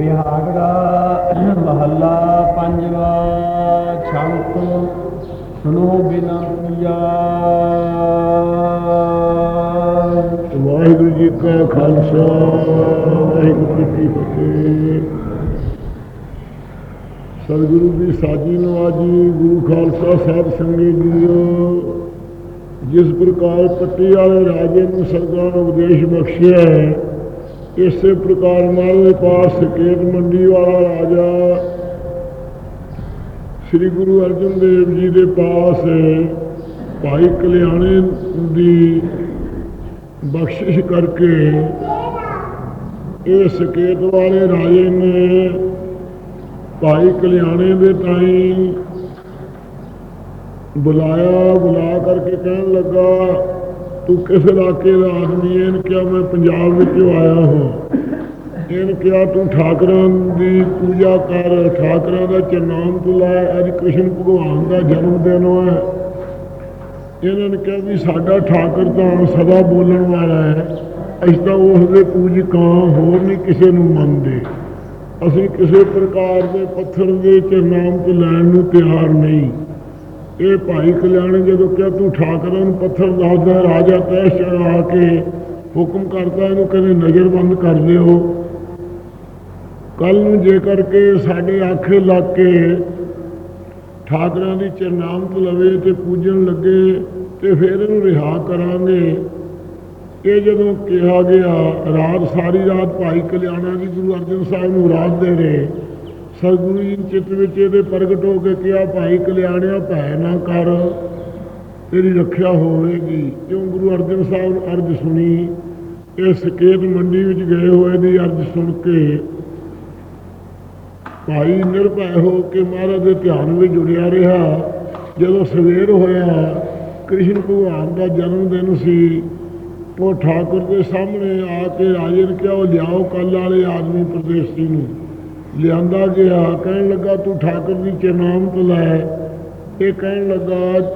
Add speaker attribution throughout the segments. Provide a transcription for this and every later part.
Speaker 1: ਬਿਹਾਗੜਾ ਮਹੱਲਾ ਪੰਜਵਾ ਛੰਤ ਸੁਨੋ ਬਿਨੰਤੀਆ
Speaker 2: ਵਾਹਿਗੁਰੂ ਜੀ ਕਾ ਖਾਲਸਾ, ਵਾਹਿਗੁਰੂ ਜੀ ਕੀ ਫਤਿਹ। ਸਤਿਗੁਰੂ ਦੀ ਸਾਜੀ ਨਵਾਜੀ, ਗੁਰੂ ਖਾਲਸਾ ਸਾਹਿਬ ਸੰਗੀ ਜੀਓ ਜਿਸ ਪ੍ਰਕਾਰ ਪੱਟੀ ਵਾਲੇ ਰਾਜੇ ਨੂੰ ਸਰਕਾਰ ਉਪਦੇਸ਼ ਬਖਸ਼ਿਆ ਹੈ ਇਸੇ ਪ੍ਰਕਾਰ ਮਾਰੇ ਪਾਸ ਸਕੇਤ ਮੰਡੀ ਵਾਲਾ ਰਾਜਾ ਸ੍ਰੀ ਗੁਰੂ ਅਰਜਨ ਦੇਵ ਜੀ ਦੇ ਪਾਸ ਭਾਈ ਕਲਿਆਣੇ ਦੀ ਬਖਸ਼ਿਸ਼ ਕਰਕੇ ਇਹ ਸਕੇਤ ਵਾਲੇ ਰਾਜੇ ਨੇ ਭਾਈ ਕਲਿਆਣੇ ਦੇ ਤਾਈਂ ਬੁਲਾਇਆ, ਬੁਲਾ ਕਰਕੇ ਕਹਿਣ ਲੱਗਾ ਤੂੰ ਕਿਸ ਇਲਾਕੇ ਦਾ ਆਦਮੀ ਹੈ ਇਹਨੇ ਕਿਹਾ ਮੈਂ ਪੰਜਾਬ ਵਿੱਚੋਂ ਆਇਆ ਹਾਂ? ਇਹਨੇ ਕਿਹਾ ਤੂੰ ਠਾਕਰਾਂ ਦੀ ਪੂਜਾ ਕਰ, ਠਾਕਰਾਂ ਦਾ ਚਰਨਾਮ ਤੂੰ ਲੈ, ਅੱਜ ਕ੍ਰਿਸ਼ਨ ਭਗਵਾਨ ਦਾ ਜਨਮ ਦਿਨ ਹੈ ਇਹਨਾਂ ਨੇ ਕਿਹਾ ਵੀ ਸਾਡਾ ਠਾਕਰ ਤਾਂ ਸਦਾ ਬੋਲਣ ਵਾਲਾ ਹੈ, ਅਸੀਂ ਤਾਂ ਉਸ ਦੇ ਪੂਜਕ ਹੋਰ ਨਹੀਂ ਕਿਸੇ ਨੂੰ ਮੰਨਦੇ। ਅਸੀਂ ਕਿਸੇ ਪ੍ਰਕਾਰ ਦੇ ਪੱਥਰ ਦੇ ਚਰਨਾਮ ਤੋਂ ਲੈਣ ਨੂੰ ਤਿਆਰ ਨਹੀਂ। ਇਹ ਭਾਈ ਕਲਿਆਣ ਜਦੋਂ ਕਿਹਾ, ਤੂੰ ਠਾਕਰਾਂ ਨੂੰ ਪੱਥਰ ਦੱਸਦਾ ਰਾਜਾ ਤੈ ਚੜਾ ਕੇ ਹੁਕਮ ਕਰਦਾ, ਇਹਨੂੰ ਕਹਿੰਦੇ ਨਜ਼ਰਬੰਦ ਕਰ ਦਿਓ। ਕੱਲ ਨੂੰ ਜੇ ਕਰਕੇ ਸਾਡੇ ਆਖੇ ਲੱਗ ਕੇ ਠਾਕਰਾਂ ਦੀ ਚਰਨਾਮਤ ਲਵੇ ਤੇ ਪੂਜਣ ਲੱਗੇ ਤੇ ਫਿਰ ਇਹਨੂੰ ਰਿਹਾ ਕਰਾਂਗੇ। ਇਹ ਜਦੋਂ ਕਿਹਾ ਗਿਆ, ਰਾਤ, ਸਾਰੀ ਰਾਤ ਭਾਈ ਕਲਿਆਣਾ ਜੀ ਗੁਰੂ ਅਰਜਨ ਸਾਹਿਬ ਨੂੰ ਰਾਤ ਦੇ ਰਹੇ। ਸਤਿਗੁਰੂ ਜੀ ਚਿੱਤ ਵਿੱਚ ਇਹਦੇ ਪ੍ਰਗਟ ਹੋ ਕੇ ਕਿਹਾ, ਭਾਈ ਕਲਿਆਣਿਆ, ਭੈ ਨਾ ਕਰ, ਤੇਰੀ ਰੱਖਿਆ ਹੋਵੇਗੀ। ਕਿਉਂ ਗੁਰੂ ਅਰਜਨ ਸਾਹਿਬ ਨੂੰ ਅਰਜ ਸੁਣੀ? ਇਹ ਸਕੇਤ ਮੰਡੀ ਵਿੱਚ ਗਏ ਹੋਏ ਦੀ ਅਰਜ ਸੁਣ ਕੇ ਭਾਈ ਨਿਰਭੈ ਹੋ ਕੇ ਮਹਾਰਾਜ ਦੇ ਧਿਆਨ ਵਿੱਚ ਜੁੜਿਆ ਰਿਹਾ। ਜਦੋਂ ਸਵੇਰ ਹੋਇਆ, ਕ੍ਰਿਸ਼ਨ ਭਗਵਾਨ ਦਾ ਜਨਮ ਦਿਨ ਸੀ, ਉਹ ਠਾਕੁਰ ਦੇ ਸਾਹਮਣੇ ਆ ਕੇ ਰਾਜੇ ਨੇ ਕਿਹਾ, ਉਹ ਲਿਆਓ ਕੱਲ ਵਾਲੇ ਆਦਮੀ ਪ੍ਰਦੇਸ਼ੀ ਨੂੰ। ਲਿਆਂਦਾ ਗਿਆ, ਕਹਿਣ ਲੱਗਾ, ਤੂੰ ਠਾਕੁਰ ਦੀ ਚਰਨਾਮ ਤੋਂ ਲੈ। ਇਹ ਕਹਿਣ ਲੱਗਾ,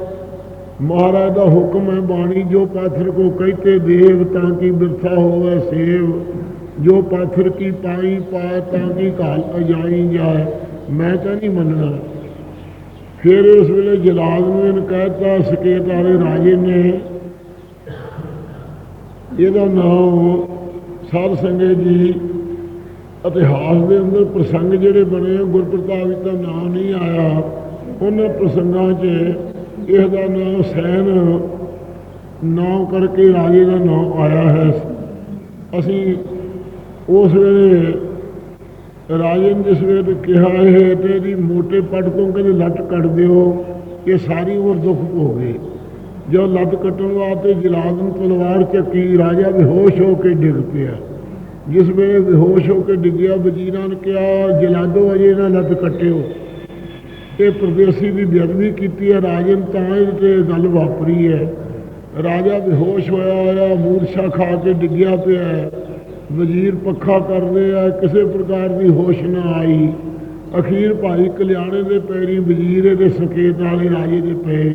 Speaker 2: ਮਹਾਰਾਜ ਦਾ ਹੁਕਮ ਹੈ ਬਾਣੀ, ਜੋ ਪਾਥਰ ਕੋ ਕਹਤੇ ਦੇਵ, ਤਾਂ ਕੀ ਬਿਰਥਾ ਹੋਵੇ ਸੇਵ? ਜੋ ਪਾਥਰ ਕੀ ਪਾਈ ਪਾ, ਤਾਂ ਕੀ ਘਾਲ ਅਜਾਈ ਜਾਏ? ਮੈਂ ਤਾਂ ਨਹੀਂ ਮੰਨਣਾ ਫਿਰ ਉਸ ਵੇਲੇ ਜਲਾਦ ਨੂੰ ਇਹਨ ਕਹਿਤਾ ਸਕੇਤ ਵਾਲੇ ਰਾਜੇ ਨੇ, ਇਹਦਾ ਨਾਮ ਸਾਧ ਸੰਗਤ ਜੀ ਇਤਿਹਾਸ ਦੇ ਅੰਦਰ ਪ੍ਰਸੰਗ ਜਿਹੜੇ ਬਣੇ ਆ, ਗੁਰਪ੍ਰਤਾਪ ਜੀ ਦਾ ਨਾਮ ਨਹੀਂ ਆਇਆ। ਉਹਨਾਂ ਪ੍ਰਸੰਗਾਂ 'ਚ ਇਸ ਦਾ ਨਾਮ ਸੈਨ ਨਾਮ ਕਰਕੇ ਰਾਜੇ ਦਾ ਨਾਮ ਆਇਆ ਹੈ। ਅਸੀਂ ਉਸ ਵੇਲੇ ਰਾਜੇ ਨੇ ਜਿਸ ਵੇਲੇ ਕਿਹਾ ਇਹ ਤੇ ਇਹਦੀ ਮੋਟੇ ਪੱਟ ਤੋਂ ਕਹਿੰਦੇ ਲੱਤ ਕੱਟ ਦਿਓ ਇਹ ਸਾਰੀ ਉਮਰ ਦੁੱਖ ਭੋਗੇ ਜੋ ਲੱਤ ਕੱਟਣ ਵਾਸਤੇ ਜਲਾਦ ਨੂੰ ਤਲਵਾਰ ਚੱਕੀ ਰਾਜਾ ਬੇਹੋਸ਼ ਹੋ ਕੇ ਡਿੱਗ ਪਿਆ। ਜਿਸ ਵੇਲੇ ਬੇਹੋਸ਼ ਹੋ ਕੇ ਡਿੱਗਿਆ, ਵਜ਼ੀਰਾਂ ਨੇ ਕਿਹਾ, ਜਲਾਦੋ, ਅਜੇ ਨਾ ਲੱਤ ਕੱਟਿਓ। ਇਹ ਪ੍ਰਦੇਸੀ ਦੀ ਬੇਅਦਬੀ ਕੀਤੀ ਹੈ, ਰਾਜੇ ਨੇ ਤਾਂ ਇਹ ਤੇ ਗੱਲ ਵਾਪਰੀ ਹੈ। ਰਾਜਾ ਬੇਹੋਸ਼ ਹੋਇਆ ਹੋਇਆ, ਮੂਰਛਾ ਖਾ ਕੇ ਡਿੱਗਿਆ ਪਿਆ ਹੈ। ਵਜ਼ੀਰ ਪੱਖਾ ਕਰਦੇ ਆ ਕਿਸੇ ਪ੍ਰਕਾਰ ਦੀ ਹੋਸ਼ ਨਾ ਆਈ। ਅਖੀਰ ਭਾਈ ਕਲਿਆਣੇ ਦੇ ਪੈਰੀ ਵਜ਼ੀਰ ਦੇ ਸੰਕੇਤ ਵਾਲੇ ਰਾਜੇ ਦੇ ਪਏ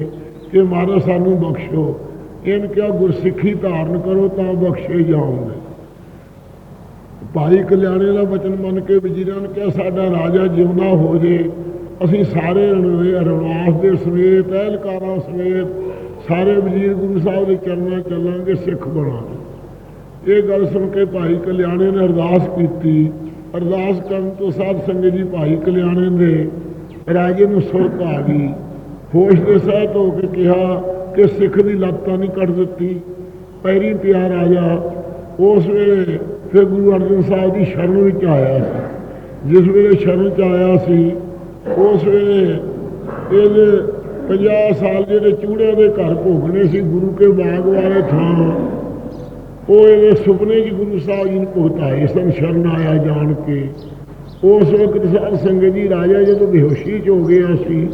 Speaker 2: ਕਿ ਮਾਰੋ ਸਾਨੂੰ ਬਖਸ਼ੋ। ਇਹਨ ਕਿਹਾ, ਗੁਰਸਿੱਖੀ ਧਾਰਨ ਕਰੋ ਤਾਂ ਬਖਸ਼ੇ ਜਾਓਗੇ। ਭਾਈ ਕਲਿਆਣੇ ਦਾ ਵਚਨ ਮੰਨ ਕੇ ਵਜ਼ੀਰਾਂ ਨੇ ਕਿਹਾ ਸਾਡਾ ਰਾਜਾ ਜਿਉਂਦਾ ਹੋ ਜੇ, ਅਸੀਂ ਸਾਰੇ ਰਣਵੇ ਦੇ ਸਮੇਤ, ਅਹਿਲਕਾਰਾਂ ਸਮੇਤ ਸਾਰੇ ਵਜ਼ੀਰ ਗੁਰੂ ਸਾਹਿਬ ਦੇ ਚਰਨਾਂ ਚੱਲਾਂਗੇ, ਸਿੱਖ ਬਣਾਂਗੇ। ਇਹ ਗੱਲ ਸੁਣ ਕੇ ਭਾਈ ਕਲਿਆਣੇ ਨੇ ਅਰਦਾਸ ਕੀਤੀ। ਅਰਦਾਸ ਕਰਨ ਤੋਂ ਸਾਧ ਸੰਗਤ ਜੀ ਭਾਈ ਕਲਿਆਣੇ ਦੇ ਰਾਜੇ ਨੂੰ ਸੁਰਤ ਆ ਗਈ। ਹੋਸ਼ ਦੇ ਸਹਿਤ ਹੋ ਕੇ ਕਿਹਾ ਕਿ ਸਿੱਖ ਦੀ ਲੱਤਾਂ ਨਹੀਂ ਕੱਟ ਦਿੱਤੀ। ਪੈਰੀ ਪਿਆ ਰਾਜਾ, ਉਸ ਵੇਲੇ ਫਿਰ ਗੁਰੂ ਅਰਜਨ ਸਾਹਿਬ ਦੀ ਸ਼ਰਨ ਵਿੱਚ ਆਇਆ ਸੀ। ਜਿਸ ਵੇਲੇ ਸ਼ਰਨ ਚ ਆਇਆ ਸੀ, ਉਸ ਵੇਲੇ ਇਹਦੇ 50 ਸਾਲ ਜਿਹੜੇ ਚੂੜਿਆਂ ਦੇ ਘਰ ਭੋਗਣੇ ਸੀ, ਗੁਰੂ ਕੇ ਬਾਗ ਵਾਲੇ ਥਾਂ, ਉਹ ਇਹਦੇ ਸੁਪਨੇ 'ਚ ਗੁਰੂ ਸਾਹਿਬ ਜੀ ਨੂੰ ਭੁਗਤਾਏ ਸਨ ਸ਼ਰਨ ਆਇਆ ਜਾਣ ਕੇ। ਉਸ ਵਕਤ ਸਾਧ ਸੰਗਤ ਜੀ ਰਾਜਾ ਜਦੋਂ ਬੇਹੋਸ਼ੀ 'ਚ ਹੋ ਗਿਆ ਸੀ,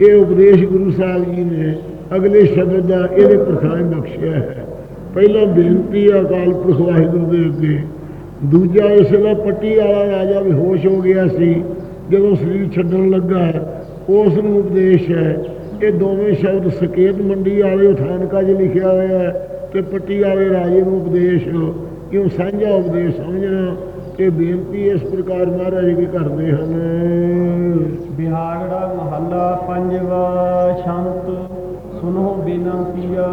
Speaker 2: ਇਹ ਉਪਦੇਸ਼ ਗੁਰੂ ਸਾਹਿਬ ਜੀ ਨੇ ਅਗਲੇ ਸ਼ਬਦ ਦਾ ਇਹਦੇ ਪ੍ਰਥਾਏ ਬਖਸ਼ਿਆ ਹੈ। ਪਹਿਲਾਂ ਬੇਨਤੀ ਹੈ ਅਕਾਲ ਪੁਰਖ ਵਾਹਿਗੁਰੂ ਦੇ ਅੱਗੇ ਦੂਜਾ ਇਸ ਵੇਲੇ ਪੱਟੀ ਵਾਲਾ ਰਾਜਾ ਬੇਹੋਸ਼ ਹੋ ਗਿਆ ਸੀ। ਜਦੋਂ ਸਰੀਰ ਛੱਡਣ ਲੱਗਾ, ਉਸ ਨੂੰ ਉਪਦੇਸ਼ ਹੈ, ਇਹ ਦੋਵੇਂ ਸ਼ਬਦ ਸਕੇਤ ਮੰਡੀ ਵਾਲੇ ਉਠਾਨਕਾ 'ਚ ਲਿਖਿਆ ਹੋਇਆ ਹੈ ਤੇ ਪੱਟੀ ਵਾਲੇ ਰਾਜੇ ਨੂੰ ਉਪਦੇਸ਼ ਕਿਉਂ ਸਾਂਝਾ ਉਪਦੇਸ਼ ਸਮਝਣਾ ਇਹ ਬੇਨਤੀ ਇਸ ਪ੍ਰਕਾਰ ਮਹਾਰਾਜ ਜੀ ਕਰਦੇ ਹਨ।
Speaker 1: ਬਿਹਾਗੜਾ ਮਹੱਲਾ ਪੰਜਵਾ ਸ਼ੰਤ ਸੁਨੋ ਬੇਨੰਤੀਆ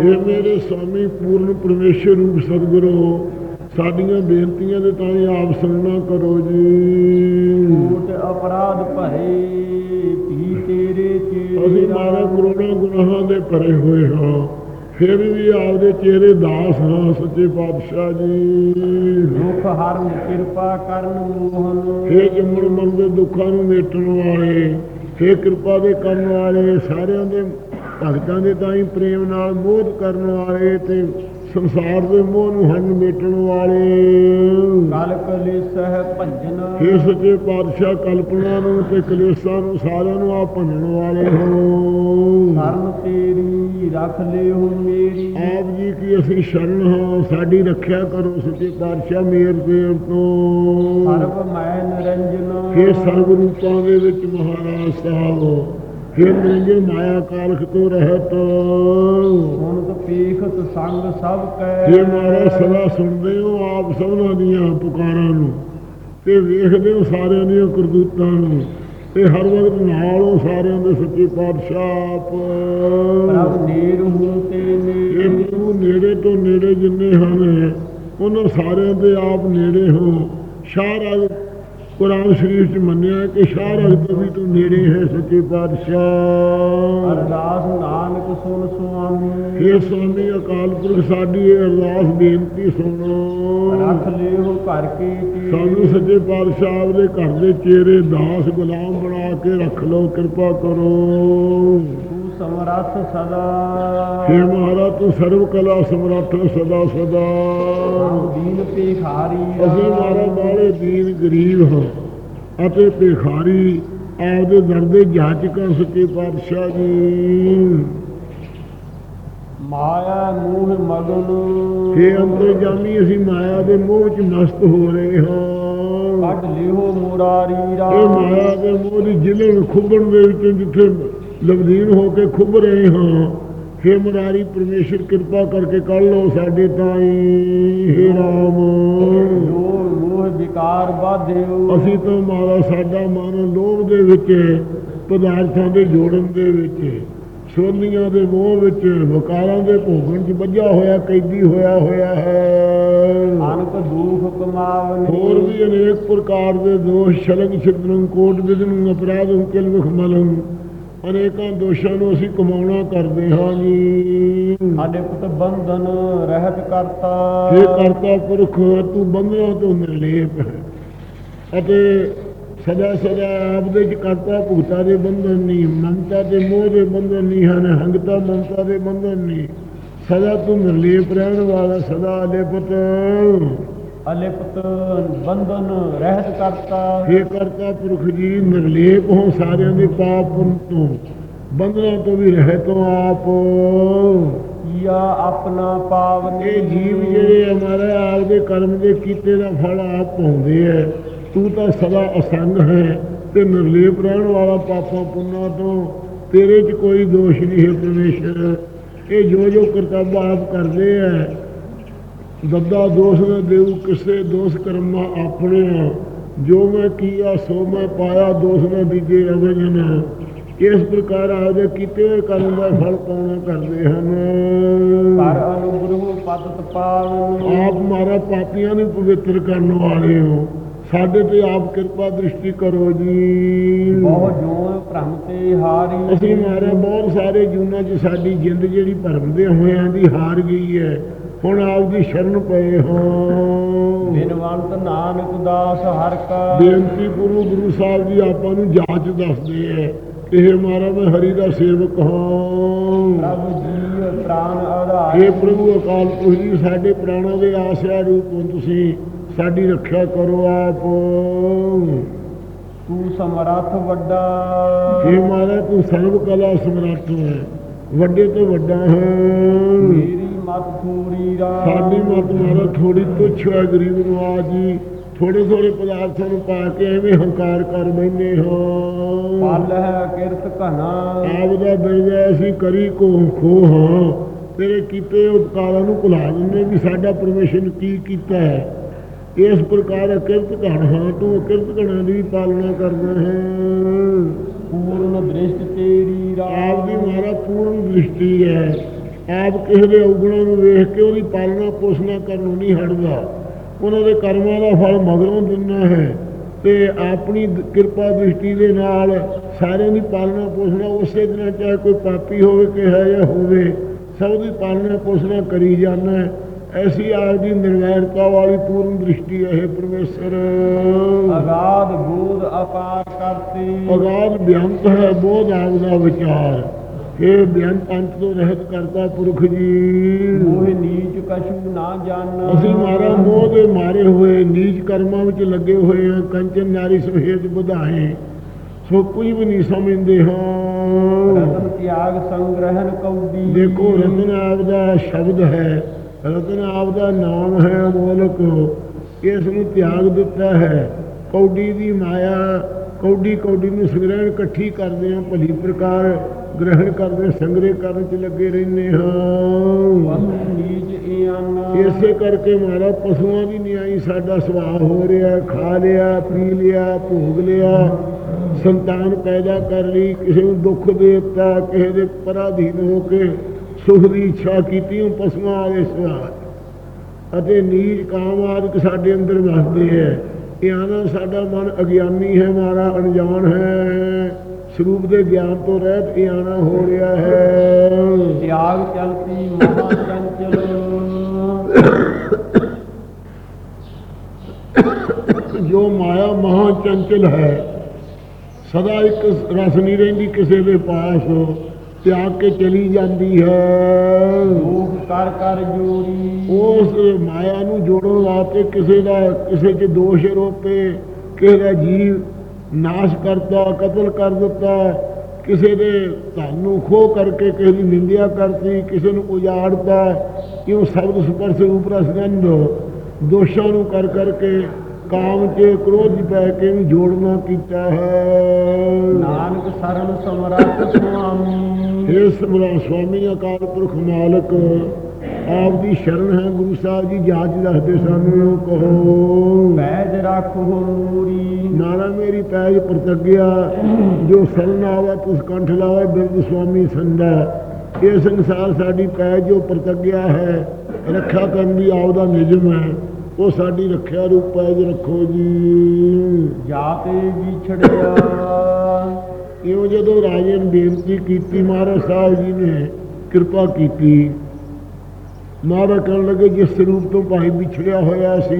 Speaker 2: हे ਮੇਰੇ ਸਵਾਮੀ ਪੂਰਨ ਪਰਮੇਸ਼ਰ ਰੂਪ ਸਤਿਗੁਰੂ ਸਾਡੀਆਂ ਬੇਨਤੀਆਂ ਦੇ ਤਾਂ ਆਪ ਸੁਣਨਾ ਕਰੋ ਜੀ।
Speaker 1: ਕੋਟ ਅਪਰਾਧ ਭਰੇ ਵੀ ਤੇਰੇ ਚੇਰੇ
Speaker 2: ਅਸੀਂ ਮਾਰੇ ਕਰੋੜਾਂ ਗੁਨਾਹਾਂ ਦੇ ਭਰੇ ਹੋਏ ਹਾਂ। ਫਿਰ ਵੀ ਆਪਦੇ ਚਿਹਰੇ ਦਾਸ ਹਾਂ ਸੱਚੇ ਪਾਤਸ਼ਾਹ ਜੀ।
Speaker 1: ਦੁਖ ਹਰਨ ਕਿਰਪਾ ਕਰਨ ਮੋਹਨ।
Speaker 2: ਹੇ ਜੰਮਣ ਮਨ ਦੇ ਦੁੱਖਾਂ ਨੂੰ ਮੇਟਣ ਵਾਲੇ ਹੇ ਕਿਰਪਾ ਦੇ ਕਰਨ ਵਾਲੇ ਸਾਰਿਆਂ ਦੇ ਭਗਤਾਂ ਦੇ ਤਾਂ ਹੀ ਪ੍ਰੇਮ ਨਾਲ ਮੋਹ ਕਰਨ ਵਾਲੇ ਤੇ ਸੰਸਾਰ ਦੇ ਮੋਹ ਨੂੰ ਹਨ ਮੇਟਣ ਵਾਲੇ।
Speaker 1: ਕਲ ਕਲੇਸਹ ਭੰਜਨ।
Speaker 2: ਹੇ ਸੱਚੇ ਪਾਤਸ਼ਾਹ ਕਲਪਨਾ ਨੂੰ ਤੇ ਕਲੇਸ਼ਾਂ ਨੂੰ ਸਾਰਿਆਂ ਨੂੰ ਆ ਭੰਨਣ ਵਾਲੇ ਹੋ
Speaker 1: ਸਰਨ ਤੇਰੀ ਰੱਖ ਲਿਓ ਮੇਰੀ।
Speaker 2: ਆਪ ਜੀ ਕੀ ਅਸੀਂ ਸ਼ਰਨ ਹਾਂ ਸਾਡੀ ਰੱਖਿਆ ਕਰੋ ਸੱਚੇ ਪਾਤਸ਼ਾਹ ਮੇਰ ਦੇਵ ਤੋਂ।
Speaker 1: ਸਰਬ ਮੈਂ ਨਿਰੰਜਨ।
Speaker 2: ਹੇ ਸਰਬ ਰੂਪਾਂ ਦੇ ਵਿੱਚ ਮਹਾਰਾਜ ਸਾਹਿਬ ਹੇ ਨਿਰੰਜਨ ਮਾਇਆ ਕਾਲਖ ਤੋਂ ਰਹਿਤ।
Speaker 1: ਸੁਨਤ ਪੀਖਤ ਸੰਗ ਸਭ ਕੈ।
Speaker 2: ਹੇ ਮਹਾਰਾਜ ਸਦਾ ਸੁਣਦੇ ਹੋ ਆਪ ਸਭਨਾਂ ਦੀਆਂ ਪੁਕਾਰਾਂ ਨੂੰ ਤੇ ਵੇਖਦੇ ਹੋ ਸਾਰਿਆਂ ਦੀਆਂ ਕਰਤੂਤਾਂ ਨੂੰ ਤੇ ਹਰ ਵਕਤ ਨਾਲ ਹੋ ਸਾਰਿਆਂ ਦੇ ਸੱਚੇ ਪਾਤਸ਼ਾਹ
Speaker 1: ਪ੍ਰਭ ਨੀਰ ਹੂੰ ਤੇ
Speaker 2: ਇਹ
Speaker 1: ਨੇੜੇ
Speaker 2: ਪ੍ਰਭੂ ਨੇੜੇ ਤੋਂ ਨੇੜੇ ਜਿੰਨੇ ਹਨ ਉਹਨਾਂ ਸਾਰਿਆਂ ਦੇ ਆਪ ਨੇੜੇ ਹੋ। ਸ਼ਾਹ ਕੁਰਾਨ ਸ਼ਰੀਫ ਚ ਮੰਨਿਆ ਕਿ ਸ਼ਾਹ ਰਗ ਵੀ ਤੋਂ ਨੇੜੇ ਹੈ ਸੱਚੇ ਪਾਤਸ਼ਾਹ।
Speaker 1: ਅਰਦਾਸ ਨਾਨਕ ਸੁਨ ਸੁਆਮੀ।
Speaker 2: ਹੇ ਸਵਾਮੀ ਅਕਾਲ ਪੁਰਖ ਸਾਡੀ ਇਹ ਅਰਦਾਸ ਬੇਨਤੀ ਸੁਣੋ।
Speaker 1: ਰੱਖ ਲਿਓ ਘਰ ਕੇ।
Speaker 2: ਸਾਨੂੰ ਸੱਚੇ ਪਾਤਸ਼ਾਹ ਦੇ ਘਰ ਦੇ ਚਿਹਰੇ ਦਾਸ ਗੁਲਾਮ ਬਣਾ ਕੇ ਰੱਖ ਲਓ ਕਿਰਪਾ ਕਰੋ।
Speaker 1: ਸਮਰੱਥ ਸਦਾ।
Speaker 2: ਹੇ ਮਹਾਰਾਜ ਤੂੰ ਸਰਵ ਕਲਾ ਸਮਰੱਥ ਸਦਾ ਸਦਾ।
Speaker 1: ਦੀਨ ਪੇਖਾਰੀ
Speaker 2: ਅਸੀਂ ਮਾਰਾ ਬਾਲੇ ਦੀਨ ਗਰੀਬ ਹਾਂ ਅਤੇ ਭਿਖਾਰੀ ਆਪਦੇ ਦਰ ਦੇ ਜਾਚਕਾਂ ਸੱਚੇ ਪਾਤਸ਼ਾਹ ਜੀ।
Speaker 1: ਮਾਇਆ ਮੂਹ ਮਗਨ।
Speaker 2: हे ਅੰਤਰਜਾਮੀ ਅਸੀਂ ਮਾਇਆ ਦੇ ਮੋਹ ਚ ਮਸਤ ਹੋ ਰਹੇ ਹਾਂ।
Speaker 1: ਕੱਢ ਲਿਓ ਮੁਰਾਰੀ ਰਾ
Speaker 2: ਇਹ ਮਾਇਆ ਦੇ ਮੋਹ ਦੀ ਜ਼ਿਲ੍ਹੇ ਖੁੱਬਣ ਦੇ ਵਿੱਚ ਜਿੱਥੇ ਲਬਦੀਨ ਹੋ ਕੇ ਖੁੱਬ ਰਹੇ ਹਾਂ। हे ਮੁਰਾਰੀ ਪਰਮੇਸ਼ਰ ਕਿਰਪਾ ਕਰਕੇ ਕੱਢ ਲਓ ਸਾਡੇ ਤਾਈ। हे ਰਾਮ।
Speaker 1: ਮੋਹ ਵਿਕਾਰ ਬਾਧਿਓ
Speaker 2: ਅਸੀਂ ਤਾਂ ਮਾਰਾ ਸਾਡਾ ਮਨ ਲੋਭ ਦੇ ਵਿੱਚ ਹੈ, ਪਦਾਰਥਾਂ ਦੇ ਜੋੜਨ ਦੇ ਵਿੱਚ ਹੈ, ਸੋਨੀਆਂ ਦੇ ਮੋਹ ਵਿੱਚ ਵਕਾਰਾਂ ਦੇ ਭੋਗਣ 'ਚ ਵੱਜਾ ਹੋਇਆ ਕੈਦੀ ਹੋਇਆ ਹੋਇਆ ਹੈ।
Speaker 1: ਅਨਕ ਦੁਖ ਕਮਾਵਨੇ।
Speaker 2: ਹੋਰ ਵੀ ਅਨੇਕ ਪ੍ਰਕਾਰ ਦੇ ਦੋਸ਼ ਛਲੰਗ ਛਿਦਰੰ ਕੋਟ ਵਿਦਨ ਅਪਰਾਧੰ ਕਿਲ ਵਿਖਮਲੰ ਅਨੇਕਾਂ ਦੋਸ਼ਾਂ ਨੂੰ ਅਸੀਂ ਕਮਾਉਣਾ ਕਰਦੇ ਹਾਂ ਜੀ
Speaker 1: ਸਾਡੇ ਪੁੱਤ ਬੰਧਨ ਰਹਿਤ ਕਰਤਾ।
Speaker 2: ਇਹ ਕਰਤਾ ਪੁਰਖ ਤੂੰ ਬੰਧਨਾਂ ਤੋਂ ਨਿਰਲੇਪ ਹੈ? ਅਤੇ ਸਦਾ ਸਦਾ ਆਪ ਦੇ ਚ ਕਰਤਾ ਭੁਗਤਾ ਦੇ ਬੰਧਨ ਨਹੀਂ ਮਮਤਾ ਦੇ ਮੋਹ ਦੇ ਬੰਧਨ ਨਹੀਂ ਹਨ ਹੰਗਤਾ ਮਮਤਾ ਦੇ ਬੰਧਨ ਨਹੀਂ। ਸਦਾ ਤੂੰ ਨਿਰਲੇਪ ਰਹਿਣ ਵਾਲਾ ਸਦਾ ਅਲੇਪਤ।
Speaker 1: ਅਲਿਪਤ ਬੰਧਨ ਰਹਿਤ ਕਰਤਾ।
Speaker 2: ਇਹ ਕਰਤਾ ਪੁਰਖ ਜੀ ਨਿਰਲੇਪ ਹੋ ਸਾਰਿਆਂ ਦੇ ਪਾਪ ਪੁੰਨ ਤੋਂ। ਬੰਧਨਾਂ ਤੋਂ ਵੀ ਰਹਿਤ ਹੋ ਆਪ।
Speaker 1: ਕੀਆ ਆਪਣਾ ਪਾਵਨੇ
Speaker 2: ਇਹ ਜੀਵ ਜਿਹੜੇ ਹਮਾਰੇ ਆਪ ਦੇ ਕਰਮ ਦੇ ਕੀਤੇ ਦਾ ਫਲ ਆਪ ਪਾਉਂਦੇ ਐ ਤੂੰ ਤਾਂ ਸਦਾ ਅਸੰਗ ਹੈ ਤੇ ਨਿਰਲੇਪ ਰਹਿਣ ਵਾਲਾ ਪਾਪਾਂ ਪੁੰਨਾਂ ਤੋਂ। ਤੇਰੇ 'ਚ ਕੋਈ ਦੋਸ਼ ਨਹੀਂ ਹੈ ਪਰਮੇਸ਼ਰ। ਇਹ ਜੋ ਜੋ ਕਰਤੱਵ ਆਪ ਕਰਦੇ ਐ ਦੱਦਾ ਦੋਸ਼ ਨਾ ਦੇਉ ਕਿਸੇ ਦੋਸ਼ ਕਰਮਾ ਆਪਣੇ ਜੋ ਮੈਂ ਕੀਆ ਸੋ ਮੈਂ ਪਾਇਆ ਦੋਸ਼ ਨਾ ਦੀਜੇ ਅਵਜਨ ਇਸ ਪ੍ਰਕਾਰ ਆਪਦੇ ਕੀਤੇ ਹੋਏ ਕਰਮ ਦਾ ਫਲ ਪਾਉਣਾ ਕਰਦੇ ਹਨ।
Speaker 1: ਕਰ ਅਨੁਗ੍ਰਹ ਪਤਤ ਪਾਵਨ
Speaker 2: ਆਪ ਮਾਰਾ ਪਾਪੀਆਂ ਨੂੰ ਪਵਿੱਤਰ ਕਰਨ ਵਾਲੇ ਹੋ। ਸਾਡੇ ਤੇ ਆਪ ਕਿਰਪਾ ਦ੍ਰਿਸ਼ਟੀ ਕਰੋ ਜੀ।
Speaker 1: ਬਹੁ ਜੋ ਭ੍ਰਮ ਤੇ ਹਾਰੀ
Speaker 2: ਅਸੀਂ ਮਾਰੇ ਬਹੁਤ ਸਾਰੇ ਜੂਨਾਂ 'ਚ ਸਾਡੀ ਜਿੰਦ ਜਿਹੜੀ ਭਰਮ ਦੇ ਹੋਇਆਂ ਦੀ ਹਾਰ ਗਈ ਹੈ। ਹੁਣ ਆਪ ਦੀ ਸ਼ਰਨ ਪਏ ਹਾਂ।
Speaker 1: ਬਿਨਵੰਤ ਨਾਨਕ ਦਾਸ ਹਰ ਕਾ।
Speaker 2: ਬੇਨਤੀ ਗੁਰੂ ਗੁਰੂ ਸਾਹਿਬ ਜੀ ਆਪਾਂ ਨੂੰ ਜਾਂਚ ਦੱਸਦੇ ਐ। ਇਹ ਮਾਰਾ ਮੈਂ ਹਰੀ ਦਾ ਸੇਵਕ ਹਾਂ।
Speaker 1: ਪ੍ਰਭ ਜੀ ਪ੍ਰਾਨ ਆਧਾਰ।
Speaker 2: ਇਹ ਪ੍ਰਭੂ ਅਕਾਲ ਪੁਰਖ ਜੀ ਸਾਡੇ ਪ੍ਰਾਣਾਂ ਦੇ ਆਸਿਆ ਰੂਪ ਹੋ ਤੁਸੀਂ ਸਾਡੀ ਰੱਖਿਆ ਕਰੋ ਆਪ।
Speaker 1: ਤੂੰ ਸਮਰੱਥ ਵੱਡਾ।
Speaker 2: हे ਮਾਰਾ ਤੂੰ ਸਰਬ ਕਲਾ ਸਮਰੱਥ ਹੈ। ਵੱਡੇ ਤੋਂ ਵੱਡਾ ਹੈ।
Speaker 1: ਮਤ ਥੋੜੀ ਰਾ
Speaker 2: ਸਾਡੀ ਮਤ ਮਾਰਾ ਥੋੜੀ ਤੁੱਛ ਹੈ ਗਰੀਬ ਨਵਾਜ ਜੀ। ਥੋੜੇ ਥੋੜੇ ਪਦਾਰਥਾਂ ਨੂੰ ਪਾ ਕੇ ਐਵੇਂ ਹੰਕਾਰ ਕਰ ਬੈਨੇ ਹਾਂ।
Speaker 1: ਪਲ ਹੈ ਕਿਰਤ ਘਨਾ
Speaker 2: ਆਪ ਦਾ ਬਿਰਦਾ ਅਸੀਂ ਕਰੀ ਕੋ ਖੋ ਹਾਂ। ਤੇਰੇ ਕੀਤੇ ਉਪਕਾਰਾਂ ਨੂੰ ਭੁਲਾ ਦਿੰਦੇ ਵੀ ਸਾਡਾ ਪਰਮੇਸ਼ਰ ਕੀ ਕੀਤਾ ਹੈ। ਇਸ ਪ੍ਰਕਾਰ ਅਕਿਰਤ ਘਣ ਹਾਂ ਤੂੰ ਅਕਿਰਤ ਘਣਾਂ ਦੀ ਪਾਲਣਾ ਕਰਦਾ ਹੈ।
Speaker 1: ਪੂਰਨ ਦ੍ਰਿਸ਼ਟ ਤੇਰੀ
Speaker 2: ਆਪ ਦੀ
Speaker 1: ਰਾਮ
Speaker 2: ਮਾਰਾ ਪੂਰਨ ਦ੍ਰਿਸ਼ਟੀ ਹੈ। ਆਪ ਕਿਸੇ ਦੇ ਔਗਣਾਂ ਨੂੰ ਵੇਖ ਕੇ ਉਹਦੀ ਪਾਲਣਾ ਪੋਸ਼ਣਾ ਕਰਨੋਂ ਨਹੀਂ ਹਟਦਾ। ਉਹਨਾਂ ਦੇ ਕਰਮਾਂ ਦਾ ਫਲ ਮਗਰੋਂ ਦਿੰਦਾ ਹੈ ਤੇ ਆਪਣੀ ਕਿਰਪਾ ਦ੍ਰਿਸ਼ਟੀ ਦੇ ਨਾਲ ਸਾਰਿਆਂ ਦੀ ਪਾਲਣਾ ਪੋਸ਼ਣਾ ਉਸੇ ਦਿਨ ਚਾਹੇ ਕੋਈ ਪਾਪੀ ਹੋਵੇ ਕਿਹਾ ਜਾਂ ਹੋਵੇ ਸਭ ਦੀ ਪਾਲਣਾ ਪੋਸ਼ਣਾ ਕਰੀ ਜਾਂਦਾ ਹੈ। ਐਸੀ ਆਪ ਦੀ ਨਿਰਵੈਰਤਾ ਵਾਲੀ ਪੂਰਨ ਦ੍ਰਿਸ਼ਟੀ ਹੈ ਪਰਮੇਸ਼ਰ।
Speaker 1: ਅਗਾਧ ਬੋਧ ਅਪਾਰ ਕਰਤੇ।
Speaker 2: ਅਗਾਧ ਬਿਆੰਤ ਹੈ ਬੋਧ ਆਪ ਦਾ ਵਿਚਾਰ। ਇਹ ਬਿਆੰਤ ਅੰਤ ਤੋਂ ਰਹਿਤ ਕਰਤਾ ਪੁਰਖ ਜੀ।
Speaker 1: ਮੋਹ ਨੀਚ ਕਛੂ ਨਾ ਜਾਣਾ
Speaker 2: ਅਸੀਂ ਮਾਰਾ ਮੋਹ ਦੇ ਮਾਰੇ ਹੋਏ ਨੀਚ ਕਰਮਾਂ ਵਿੱਚ ਲੱਗੇ ਹੋਏ ਹਾਂ ਕੰਚਨ ਨਾਰੀ ਸੁਹੇਜ ਵਧਾਏ। ਸੋ ਕੁਝ ਵੀ ਨਹੀਂ ਸਮਝਦੇ ਹਾਂ।
Speaker 1: ਰਤਨ ਤਿਆਗ ਸੰਗ੍ਰਹਨ ਕੌਡੀ
Speaker 2: ਦੇਖੋ ਰਤਨ ਆਪ ਦਾ ਸ਼ਬਦ ਹੈ ਰਤਨ ਆਪ ਦਾ ਨਾਮ ਹੈ ਅਮੋਲਕ ਇਸ ਨੂੰ ਤਿਆਗ ਦਿੱਤਾ ਹੈ। ਕੌਡੀ ਦੀ ਮਾਇਆ ਕੌਡੀ ਕੌਡੀ ਨੂੰ ਸੰਗ੍ਰਹਿਣ ਇਕੱਠੀ ਕਰਦੇ ਹਾਂ ਭਲੀ ਪ੍ਰਕਾਰ। ਗ੍ਰਹਿਣ ਕਰਦੇ ਸੰਗ੍ਰਹਿ ਕਰਨ ਚ ਲੱਗੇ ਰਹਿੰਦੇ ਹਾਂ। ਇਸੇ ਕਰਕੇ ਮਾਰਾ ਪਸ਼ੂਆਂ ਦੀ ਨਿਆਈ ਸਾਡਾ ਸੁਭਾਅ ਹੋ ਰਿਹਾ ਖਾ ਲਿਆ ਪੀ ਲਿਆ ਭੋਗ ਲਿਆ। ਸੰਤਾਨ ਪੈਦਾ ਕਰ ਲਈ ਕਿਸੇ ਨੂੰ ਦੁੱਖ ਦਿੱਤਾ ਕਿਸੇ ਦੇ ਪਰਾਧੀਨ ਹੋ ਕੇ ਸੁਖ ਦੀ ਇੱਛਾ ਕੀਤੀ ਉਹ ਪਸ਼ੂਆਂ ਵਾਲੇ ਸੁਭਾਅ ਅਤੇ ਨੀਚ ਕਾਮ ਆਦਿਕ ਸਾਡੇ ਅੰਦਰ ਵਸਦੇ ਹੈ। ਇਹ ਆਨਾ ਸਾਡਾ ਮਨ ਅਗਿਆਨੀ ਹੈ ਮਾਰਾ ਅਣਜਾਣ ਹੈ। ਸਰੂਪ ਦੇ ਗਿਆਨ ਤੋਂ ਰਹਿਤ ਇਹ ਆਨਾ ਹੋ ਰਿਹਾ ਹੈ।
Speaker 1: ਤਿਆਗ ਚਲਤੀ ਮਹਾ ਚੰਚਲ।
Speaker 2: ਜੋ ਮਾਇਆ ਮਹਾ ਚੰਚਲ ਹੈ ਸਦਾ ਇੱਕ ਰਸ ਨਹੀਂ ਰਹਿੰਦੀ ਕਿਸੇ ਦੇ ਪਾਸ ਤਿਆਗ ਕੇ ਚਲੀ ਜਾਂਦੀ ਹੈ।
Speaker 1: ਲੋਕ ਕਰ ਕਰ ਜੋਰੀ
Speaker 2: ਉਸ ਮਾਇਆ ਨੂੰ ਜੋੜਨ ਵਾਸਤੇ ਕਿਸੇ ਦਾ ਕਿਸੇ 'ਚ ਦੋਸ਼ ਰੋਪੇ ਕਿਸੇ ਦਾ ਜੀਵ ਨਾਸ਼ ਕਰਤਾ ਕਤਲ ਕਰ ਦਿੱਤਾ। ਕਿਸੇ ਦੇ ਧਨ ਨੂੰ ਖੋਹ ਕਰਕੇ ਕਿਸੇ ਦੀ ਨਿੰਦਿਆ ਕਰਤੀ ਕਿਸੇ ਨੂੰ ਉਜਾੜਤਾ। ਕਿਉਂ ਸ਼ਬਦ ਸਪਰਸ਼ ਰੂਪ ਰਸ ਗੰਧ ਦੋਸ਼ਾਂ ਨੂੰ ਕਰ ਕਰਕੇ ਕਾਮ 'ਚ ਕ੍ਰੋਧ ਪੈ ਕੇ ਵੀ ਜੋੜਨਾ ਕੀਤਾ ਹੈ।
Speaker 1: ਨਾਨਕ ਸਰਨ ਸਮਰੱਥ ਸੁਆਮੀ।
Speaker 2: ਇਹ ਸਮਰਾ ਸੁਆਮੀ ਅਕਾਲ ਪੁਰਖ ਮਾਲਕ ਆਪ ਦੀ ਸ਼ਰਨ ਹੈ ਗੁਰੂ ਸਾਹਿਬ ਜੀ ਜਾਂਚ ਦੱਸਦੇ ਸਾਨੂੰ ਕਹੋ।
Speaker 1: ਪੈਜ ਰੱਖੋ ਮੂਰੀ
Speaker 2: ਨਾਰਾ ਮੇਰੀ ਪੈਜ ਪ੍ਰਤੱਗਿਆ ਜੋ ਸਰਨ ਆਵਾ ਤੁਸ ਕੰਠ ਲਾਵੇ ਬਿਰਦ ਸੁਆਮੀ ਸੰਦਾ ਇਹ ਸੰਸਾਰ ਸਾਡੀ ਪੈਜ ਜੋ ਪ੍ਰਤੱਗਿਆ ਹੈ ਰੱਖਿਆ ਕਰਨ ਦੀ ਆਪ ਦਾ ਨਿਯਮ ਹੈ। ਉਹ ਸਾਡੀ ਰੱਖਿਆ ਰੂਪ ਪੈਜ ਰੱਖੋ ਜੀ।
Speaker 1: ਜਾਤੇ ਵਿਛੜਿਆ
Speaker 2: ਇਉਂ ਜਦੋਂ ਰਾਜੇ ਨੇ ਬੇਨਤੀ ਕੀਤੀ ਮਹਾਰਾਜ ਸਾਹਿਬ ਜੀ ਨੇ ਕਿਰਪਾ ਕੀਤੀ ਮਹਾਰਾਜ ਕਹਿਣ ਲੱਗੇ ਜਿਸ ਸਰੂਪ ਤੋਂ ਭਾਈ ਵਿਛੜਿਆ ਹੋਇਆ ਸੀ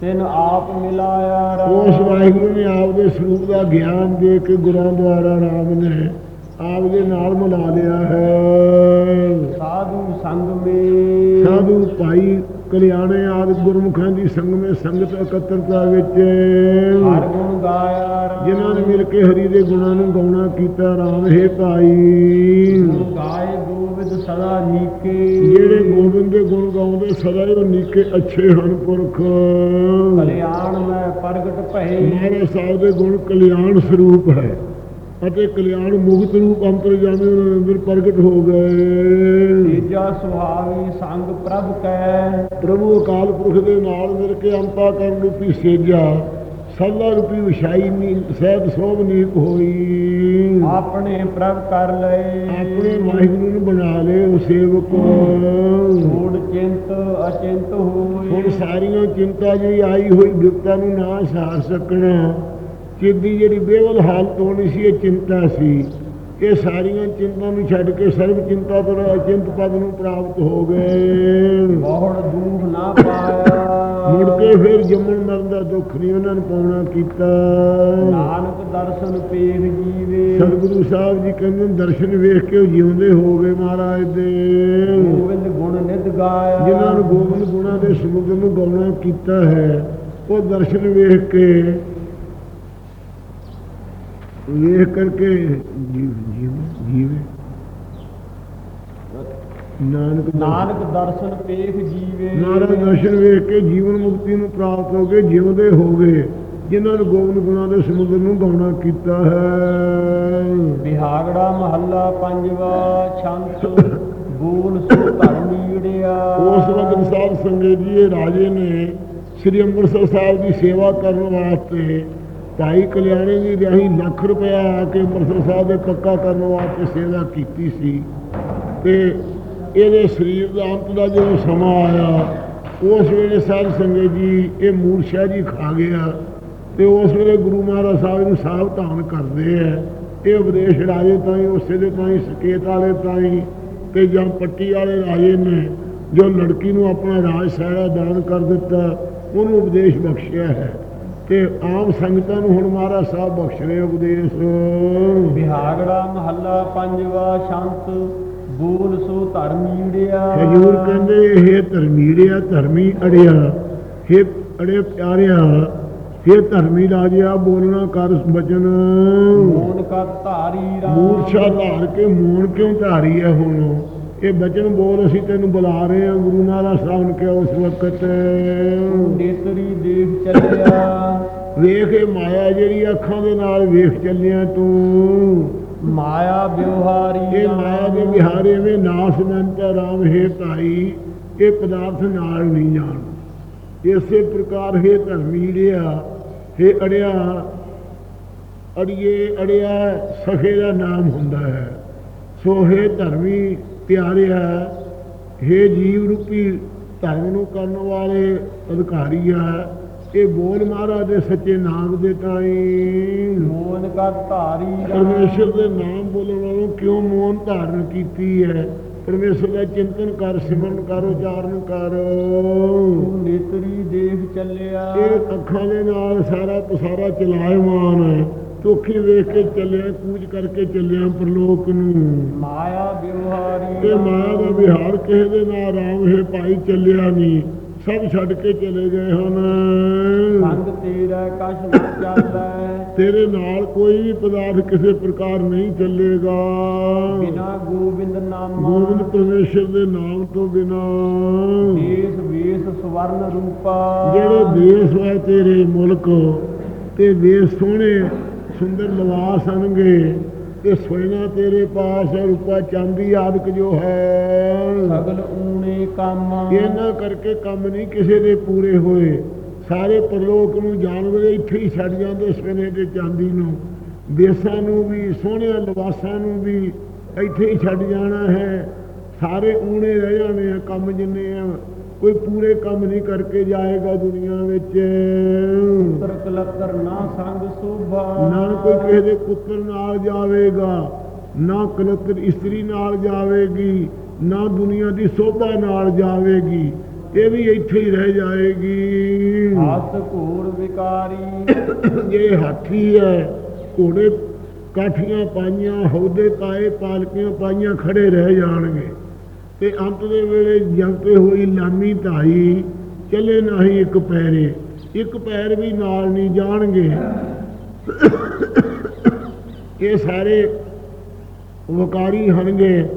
Speaker 1: ਤਿਨ ਆਪ ਮਿਲਾਇਆ ਰਾਮ।
Speaker 2: ਉਸ ਵਾਹਿਗੁਰੂ ਨੇ ਆਪ ਦੇ ਸਰੂਪ ਦਾ ਗਿਆਨ ਦੇ ਕੇ ਗੁਰਾਂ ਦੁਆਰਾ ਰਾਮ ਨੇ ਆਪ ਦੇ ਨਾਲ ਮਿਲਾ ਲਿਆ ਹੈ
Speaker 1: ਸਾਧੂ ਸੰਗ ਮੇ
Speaker 2: ਸਾਧੂ ਭਾਈ ਕਲਿਆਣੇ ਆਦਿ ਗੁਰਮੁਖਾਂ ਦੀ ਸੰਗ ਮੇ ਸੰਗਤ ਇਕੱਤਰਤਾ ਵਿੱਚ
Speaker 1: ਹਰ ਗੁਣ ਗਾਇਆ ਰਾਮ।
Speaker 2: ਜਿਨ੍ਹਾਂ ਨੇ ਮਿਲ ਕੇ ਹਰੀ ਦੇ ਗੁਣਾਂ ਨੂੰ ਗਾਉਣਾ ਕੀਤਾ ਰਾਮ ਹੈ ਭਾਈ
Speaker 1: ਗਾਏ ਸਦਾ ਨੀਕੇ।
Speaker 2: ਜਿਹੜੇ ਗੋਬਿੰਦ ਦੇ ਗੁਣ ਗਾਉਂਦੇ ਸਦਾ ਹੀ ਉਹ ਨੀਕੇ ਅੱਛੇ ਹਨ ਪੁਰਖ।
Speaker 1: ਕਲਿਆਣ ਮੈਂ ਪ੍ਰਗਟ ਭਏ।
Speaker 2: ਮਹਾਰਾਜ ਸਾਹਿਬ ਦੇ ਗੁਣ ਕਲਿਆਣ ਸਰੂਪ ਹੈ ਅਤੇ ਕਲਿਆਣ ਮੁਕਤ ਰੂਪ ਅੰਤਰਜਾਮੀ ਉਹਨਾਂ ਦੇ ਅੰਦਰ ਪ੍ਰਗਟ ਹੋ ਗਏ।
Speaker 1: ਤੇਜਾ ਸੁਹਾਵੀ ਸੰਗ ਪ੍ਰਭ ਕੈ।
Speaker 2: ਪ੍ਰਭੂ ਅਕਾਲ ਪੁਰਖ ਦੇ ਨਾਲ ਮਿਲ ਕੇ ਅੰਤਾ ਕਰਨ ਰੂਪੀ ਸੇਜਾ। ਸਦਾ ਰੂਪੀ ਵਿਛਾਈ ਨੀ ਸਹਿਤ ਸੋਭ ਨੀਕ ਹੋਈ।
Speaker 1: ਆਪਣੇ ਪ੍ਰਭ ਕਰ ਲਏ।
Speaker 2: ਆਪਣੇ ਵਾਹਿਗੁਰੂ ਨੂੰ ਬਣਾ ਲਏ ਉਹ ਸੇਵਕ।
Speaker 1: ਛੋੜ ਚਿੰਤ ਅਚਿੰਤ ਹੋਏ।
Speaker 2: ਹੁਣ ਸਾਰੀਆਂ ਚਿੰਤਾ ਜਿਹੜੀ ਆਈ ਹੋਈ ਬਿਪਤਾ ਨੂੰ ਨਾ ਸਹਾਰ ਸਕਣਾ। ਚਿੱਦੀ ਜਿਹੜੀ ਬੇਵਲ ਹਾਲਤ ਹੋਣੀ ਸੀ ਇਹ ਚਿੰਤਾ ਸੀ। ਇਹ ਸਾਰੀਆਂ ਚਿੰਤਾ ਨੂੰ ਛੱਡ ਕੇ ਸਰਬ ਚਿੰਤਾ ਤੋਂ ਅਚਿੰਤ ਪਦ ਨੂੰ ਪ੍ਰਾਪਤ ਹੋ ਗਏ।
Speaker 1: ਬਹੁੜ ਦੁਖ ਨਾ ਪਾਇਆ।
Speaker 2: ਮੁੜ ਕੇ ਫਿਰ ਜੰਮਣ ਮਰਨ ਦਾ ਦੁੱਖ ਨਹੀਂ ਉਹਨਾਂ ਨੂੰ ਪਾਉਣਾ ਕੀਤਾ।
Speaker 1: ਨਾਨਕ ਦਰਸ਼ਨ ਪੇਖ ਜੀਵੇ।
Speaker 2: ਸਤਿਗੁਰੂ ਸਾਹਿਬ ਜੀ ਕਹਿੰਦੇ ਦਰਸ਼ਨ ਵੇਖ ਕੇ ਉਹ ਜਿਉਂਦੇ ਹੋ ਗਏ ਮਹਾਰਾਜ ਦੇ।
Speaker 1: ਗੋਬਿੰਦ ਗੁਣ ਨਿਤ ਗਾਇਆ।
Speaker 2: ਜਿਨ੍ਹਾਂ ਨੂੰ ਗੋਬਿੰਦ ਗੁਣਾ ਦੇ ਸਮੁੰਦਰ ਨੂੰ ਗਾਉਣਾ ਕੀਤਾ ਹੈ ਉਹ ਦਰਸ਼ਨ ਵੇਖ ਕੇ ਵੇਖ ਕਰਕੇ ਜੀਵ ਜੀਵੇ। ਨਾਨਕ
Speaker 1: ਨਾਨਕ ਦਰਸ਼ਨ ਪੇਖ ਜੀਵੇ।
Speaker 2: ਨਾਰਾ ਦਰਸ਼ਨ ਵੇਖ ਕੇ ਜੀਵਨ ਮੁਕਤੀ ਨੂੰ ਪ੍ਰਾਪਤ ਹੋ ਗਏ ਜਿਉਂਦੇ ਹੋ ਗਏ ਜਿਨ੍ਹਾਂ ਨੂੰ ਗੋਬਿੰਦ ਗੁਣਾ ਦੇ ਸਮੁੰਦਰ ਨੂੰ ਗਾਉਣਾ ਕੀਤਾ ਹੈ।
Speaker 1: ਬਿਹਾਗੜਾ ਮਹੱਲਾ ਪੰਜਵਾ ਛੰਤ ਬੋਲ ਸੋ ਧਰਮੀੜਿਆ
Speaker 2: ਉਸ ਵਕਤ ਸਾਧ ਸੰਗਤ ਜੀ ਇਹ ਰਾਜੇ ਨੇ ਸ੍ਰੀ ਅੰਮ੍ਰਿਤਸਰ ਸਾਹਿਬ ਦੀ ਸੇਵਾ ਕਰਨ ਵਾਸਤੇ ਭਾਈ ਕਲਿਆਣੀ ਜੀ ਦੇ ਅਸੀਂ ਲੱਖ ਰੁਪਇਆ ਆ ਕੇ ਅੰਮ੍ਰਿਤਸਰ ਸਾਹਿਬ ਦੇ ਪੱਕਾ ਕਰਨ ਵਾਸਤੇ ਸੇਵਾ ਕੀਤੀ ਸੀ। ਤੇ ਇਹਦੇ ਸਰੀਰ ਦਾ ਅੰਤ ਦਾ ਜਦੋਂ ਸਮਾਂ ਆਇਆ, ਉਸ ਵੇਲੇ ਸਾਧ ਸੰਗਤ ਜੀ ਇਹ ਮੂਰਛਾ ਜੀ ਖਾ ਗਿਆ ਤੇ ਉਸ ਵੇਲੇ ਗੁਰੂ ਮਹਾਰਾਜ ਸਾਹਿਬ ਨੂੰ ਸਾਵਧਾਨ ਕਰਦੇ ਆ। ਇਹ ਉਪਦੇਸ਼ ਰਾਜੇ ਤਾਈਂ, ਉਸੇ ਦੇ ਤਾਈਂ, ਸਕੇਤ ਵਾਲੇ ਤਾਈਂ ਤੇ ਜਾਂ ਪੱਟੀ ਵਾਲੇ ਰਾਜੇ ਨੇ ਜੋ ਲੜਕੀ ਨੂੰ ਆਪਣਾ ਰਾਜ ਸਾਰਾ ਦਾਨ ਕਰ ਦਿੱਤਾ, ਉਹਨੂੰ ਉਪਦੇਸ਼ ਬਖਸ਼ਿਆ ਹੈ। ਤੇ ਆਮ ਸੰਗਤਾਂ ਨੂੰ ਹੁਣ ਮਹਾਰਾਜ ਸਾਹਿਬ ਬਖਸ਼ ਰਹੇ ਉਪਦੇਸ਼।
Speaker 1: ਬਿਹਾਗੜਾ ਮਹੱਲਾ ਪੰਜਵਾ, ਸ਼ਾਂਤ ਬੋਲ ਸੋ ਧਰਮੀੜਿਆ
Speaker 2: ਹਜੂਰ ਕਹਿੰਦੇ ਇਹ ਧਰਮੀੜਿਆ ਧਰਮੀ ਅੜਿਆ ਇਹ ਅੜੇ ਪਿਆਰਿਆ ਇਹ ਧਰਮੀ ਰਾਜਿਆ ਬੋਲਣਾ ਕਰ ਬਚਨ।
Speaker 1: ਮੋਨ ਕਾ ਧਾਰੀ ਰਾਮ।
Speaker 2: ਮੂਰਛਾ ਧਾਰ ਕੇ ਮੂਣ ਕਿਉਂ ਧਾਰੀ ਹੈ ਹੁਣ? ਇਹ ਬਚਨ ਬੋਲ ਅਸੀਂ ਤੈਨੂੰ ਬੁਲਾ ਰਹੇ ਹਾਂ ਗੁਰੂ ਮਹਾਰਾਜ ਸਾਹਿਬ ਨੇ ਕਿਹਾ ਉਸ ਵਕਤ।
Speaker 1: ਨੇਤਰੀ ਦੇਖ ਚੱਲਿਆ।
Speaker 2: ਵੇਖ ਇਹ ਮਾਇਆ ਜਿਹੜੀ ਅੱਖਾਂ ਦੇ ਨਾਲ ਵੇਖ ਚੱਲਿਆ ਤੂੰ।
Speaker 1: ਮਾਇਆ ਵਿਵਹਾਰੀ
Speaker 2: ਇਹ ਮਾਇਆ ਦੇ ਵਿਹਾਰੇ ਵਿੱਚ ਨਾਸ ਮੰਤ ਰਾਮ, ਹੈ ਭਾਈ, ਇਹ ਪਦਾਰਥ ਨਾਲ ਨਹੀਂ ਜਾਣ। ਇਸੇ ਪ੍ਰਕਾਰ ਹੈ ਧਰਮੀੜਿਆ ਹੈ ਅੜਿਆ, ਅੜੀਏ, ਅੜਿਆ, ਸਖੇ ਦਾ ਨਾਮ ਹੁੰਦਾ ਹੈ। ਸੋ ਹੈ ਧਰਮੀ ਪਿਆਰਿਆ, ਹੈ ਜੀਵ ਰੂਪੀ ਧਰਮ ਨੂੰ ਕਰਨ ਵਾਲੇ ਅਧਿਕਾਰੀ ਆ ਇਹ ਬੋਲ ਮਹਾਰਾਜ ਦੇ ਸੱਚੇ ਨਾਮ ਦੇ ਤਾਈਂ।
Speaker 1: ਮੋਨ ਕਾ ਧਾਰੀ ਰਾਮ
Speaker 2: ਪਰਮੇਸ਼ਰ ਦੇ ਨਾਮ ਬੋਲਣ ਵਾਲੋਂ ਕਿਉਂ ਮੌਨ ਧਾਰਨ ਕੀਤੀ ਹੈ? ਪਰਮੇਸ਼ਰ ਦਾ ਚਿੰਤਨ ਕਰ ਸਿਮਰਨ ਕਰ ਉਚਾਰਨ ਕਰ।
Speaker 1: ਨੇਤਰੀ ਦੇਖ ਚੱਲਿਆ।
Speaker 2: ਇਹ ਅੱਖਾਂ ਦੇ ਨਾਲ ਸਾਰਾ ਪਸਾਰਾ ਚਲਾਇਮਾਨ ਹੈ। ਚੋਖੀ ਵੇਖ ਕੇ ਚੱਲਿਆ ਕੂਚ ਕਰਕੇ ਚੱਲਿਆ ਪ੍ਰਲੋਕ ਨੂੰ।
Speaker 1: ਮਾਇਆ ਵਿਵਹਾਰੀ।
Speaker 2: ਇਹ ਮਾਇਆ ਦਾ ਵਿਹਾਰ ਕਿਸੇ ਦੇ ਨਾਲ ਰਾਮ ਹੈ ਭਾਈ ਚੱਲਿਆ ਨਹੀਂ। ਸਭ ਛੱਡ ਕੇ ਚਲੇ ਗਏ ਹਨ।
Speaker 1: ਸੰਗ ਤੇਰਾ ਕਛ ਨਾ ਚੱਲੈ।
Speaker 2: ਤੇਰੇ ਨਾਲ ਕੋਈ ਵੀ ਪਦਾਰਥ ਕਿਸੇ ਪ੍ਰਕਾਰ ਨਹੀਂ ਚੱਲੇਗਾ।
Speaker 1: ਬਿਨਾ ਗੋਬਿੰਦ ਨਾਮਾ।
Speaker 2: ਗੋਬਿੰਦ ਪਰਮੇਸ਼ਰ ਦੇ ਨਾਮ ਤੋਂ ਬਿਨਾ।
Speaker 1: ਦੇਸ ਵੇਸ ਸਵਰਨ ਰੂਪਾ।
Speaker 2: ਜਿਹੜੇ ਦੇਸ਼ ਹੈ ਤੇਰੇ ਮੁਲਕ ਤੇ ਦੇਸ਼ ਸੋਹਣੇ ਸੁੰਦਰ ਲਿਬਾਸ ਹਨਗੇ ਤੇ ਸੋਇਨਾ ਤੇਰੇ ਪਾਸ ਰੂਪਾ ਚਾਂਦੀ ਆਦਿਕ ਜੋ ਹੈ।
Speaker 1: ਸਗਲ ਊਣੇ ਕੰਮ।
Speaker 2: ਇਹਨਾਂ ਕਰਕੇ ਕੰਮ ਨਹੀਂ ਕਿਸੇ ਦੇ ਪੂਰੇ ਹੋਏ। ਸਾਰੇ ਪਰਲੋਕ ਨੂੰ ਜਾਨਵਰ ਇੱਥੇ ਹੀ ਛੱਡ ਜਾਂਦੇ ਸਵੇਨੇ ਤੇ ਚਾਂਦੀ ਨੂੰ। ਦੇਸਾਂ ਨੂੰ ਵੀ ਸੋਹਣਿਆਂ ਲਿਬਾਸਾਂ ਨੂੰ ਵੀ ਇੱਥੇ ਹੀ ਛੱਡ ਜਾਣਾ ਹੈ। ਸਾਰੇ ਊਣੇ ਰਹਿ ਜਾਣੇ ਆ ਕੰਮ ਜਿੰਨੇ ਆ। ਕੋਈ ਪੂਰੇ ਕੰਮ ਨਹੀਂ ਕਰਕੇ ਜਾਏਗਾ ਦੁਨੀਆ ਵਿੱਚ।
Speaker 1: ਨਾ ਸੰਗ ਸੋਭਾ।
Speaker 2: ਨਾ ਕੋਈ ਕਿਸੇ ਦੇ ਪੁੱਤਰ ਨਾਲ ਜਾਵੇਗਾ ਨਾ ਕਲਤਰ ਇਸਤਰੀ ਨਾਲ ਜਾਵੇਗੀ ਨਾ ਦੁਨੀਆ ਦੀ ਸੋਭਾ ਨਾਲ ਜਾਵੇਗੀ ਇਹ ਵੀ ਇੱਥੇ ਹੀ ਰਹਿ ਜਾਏਗੀ।
Speaker 1: ਹੱਥ ਘੋਰ ਵਿਕਾਰੀ।
Speaker 2: ਇਹ ਹਾਥੀ ਹੈ ਘੋੜੇ ਕਾਠੀਆਂ ਪਾਈਆਂ ਹੌਦੇ ਪਾਏ ਪਾਲਕੀਆਂ ਪਾਈਆਂ ਖੜੇ ਰਹਿ ਜਾਣਗੇ। ਤੇ ਅੰਤ ਦੇ ਵੇਲੇ ਜੰਤੇ ਹੋਈ ਲਾਮੀ ਢਾਈ ਚੱਲੇ ਨਹੀਂ ਇੱਕ ਪੈਰੇ। ਇੱਕ ਪੈਰ ਵੀ ਨਾਲ ਨਹੀਂ ਜਾਣਗੇ। ਇਹ ਸਾਰੇ ਵਕਾਰੀ ਹਨਗੇ।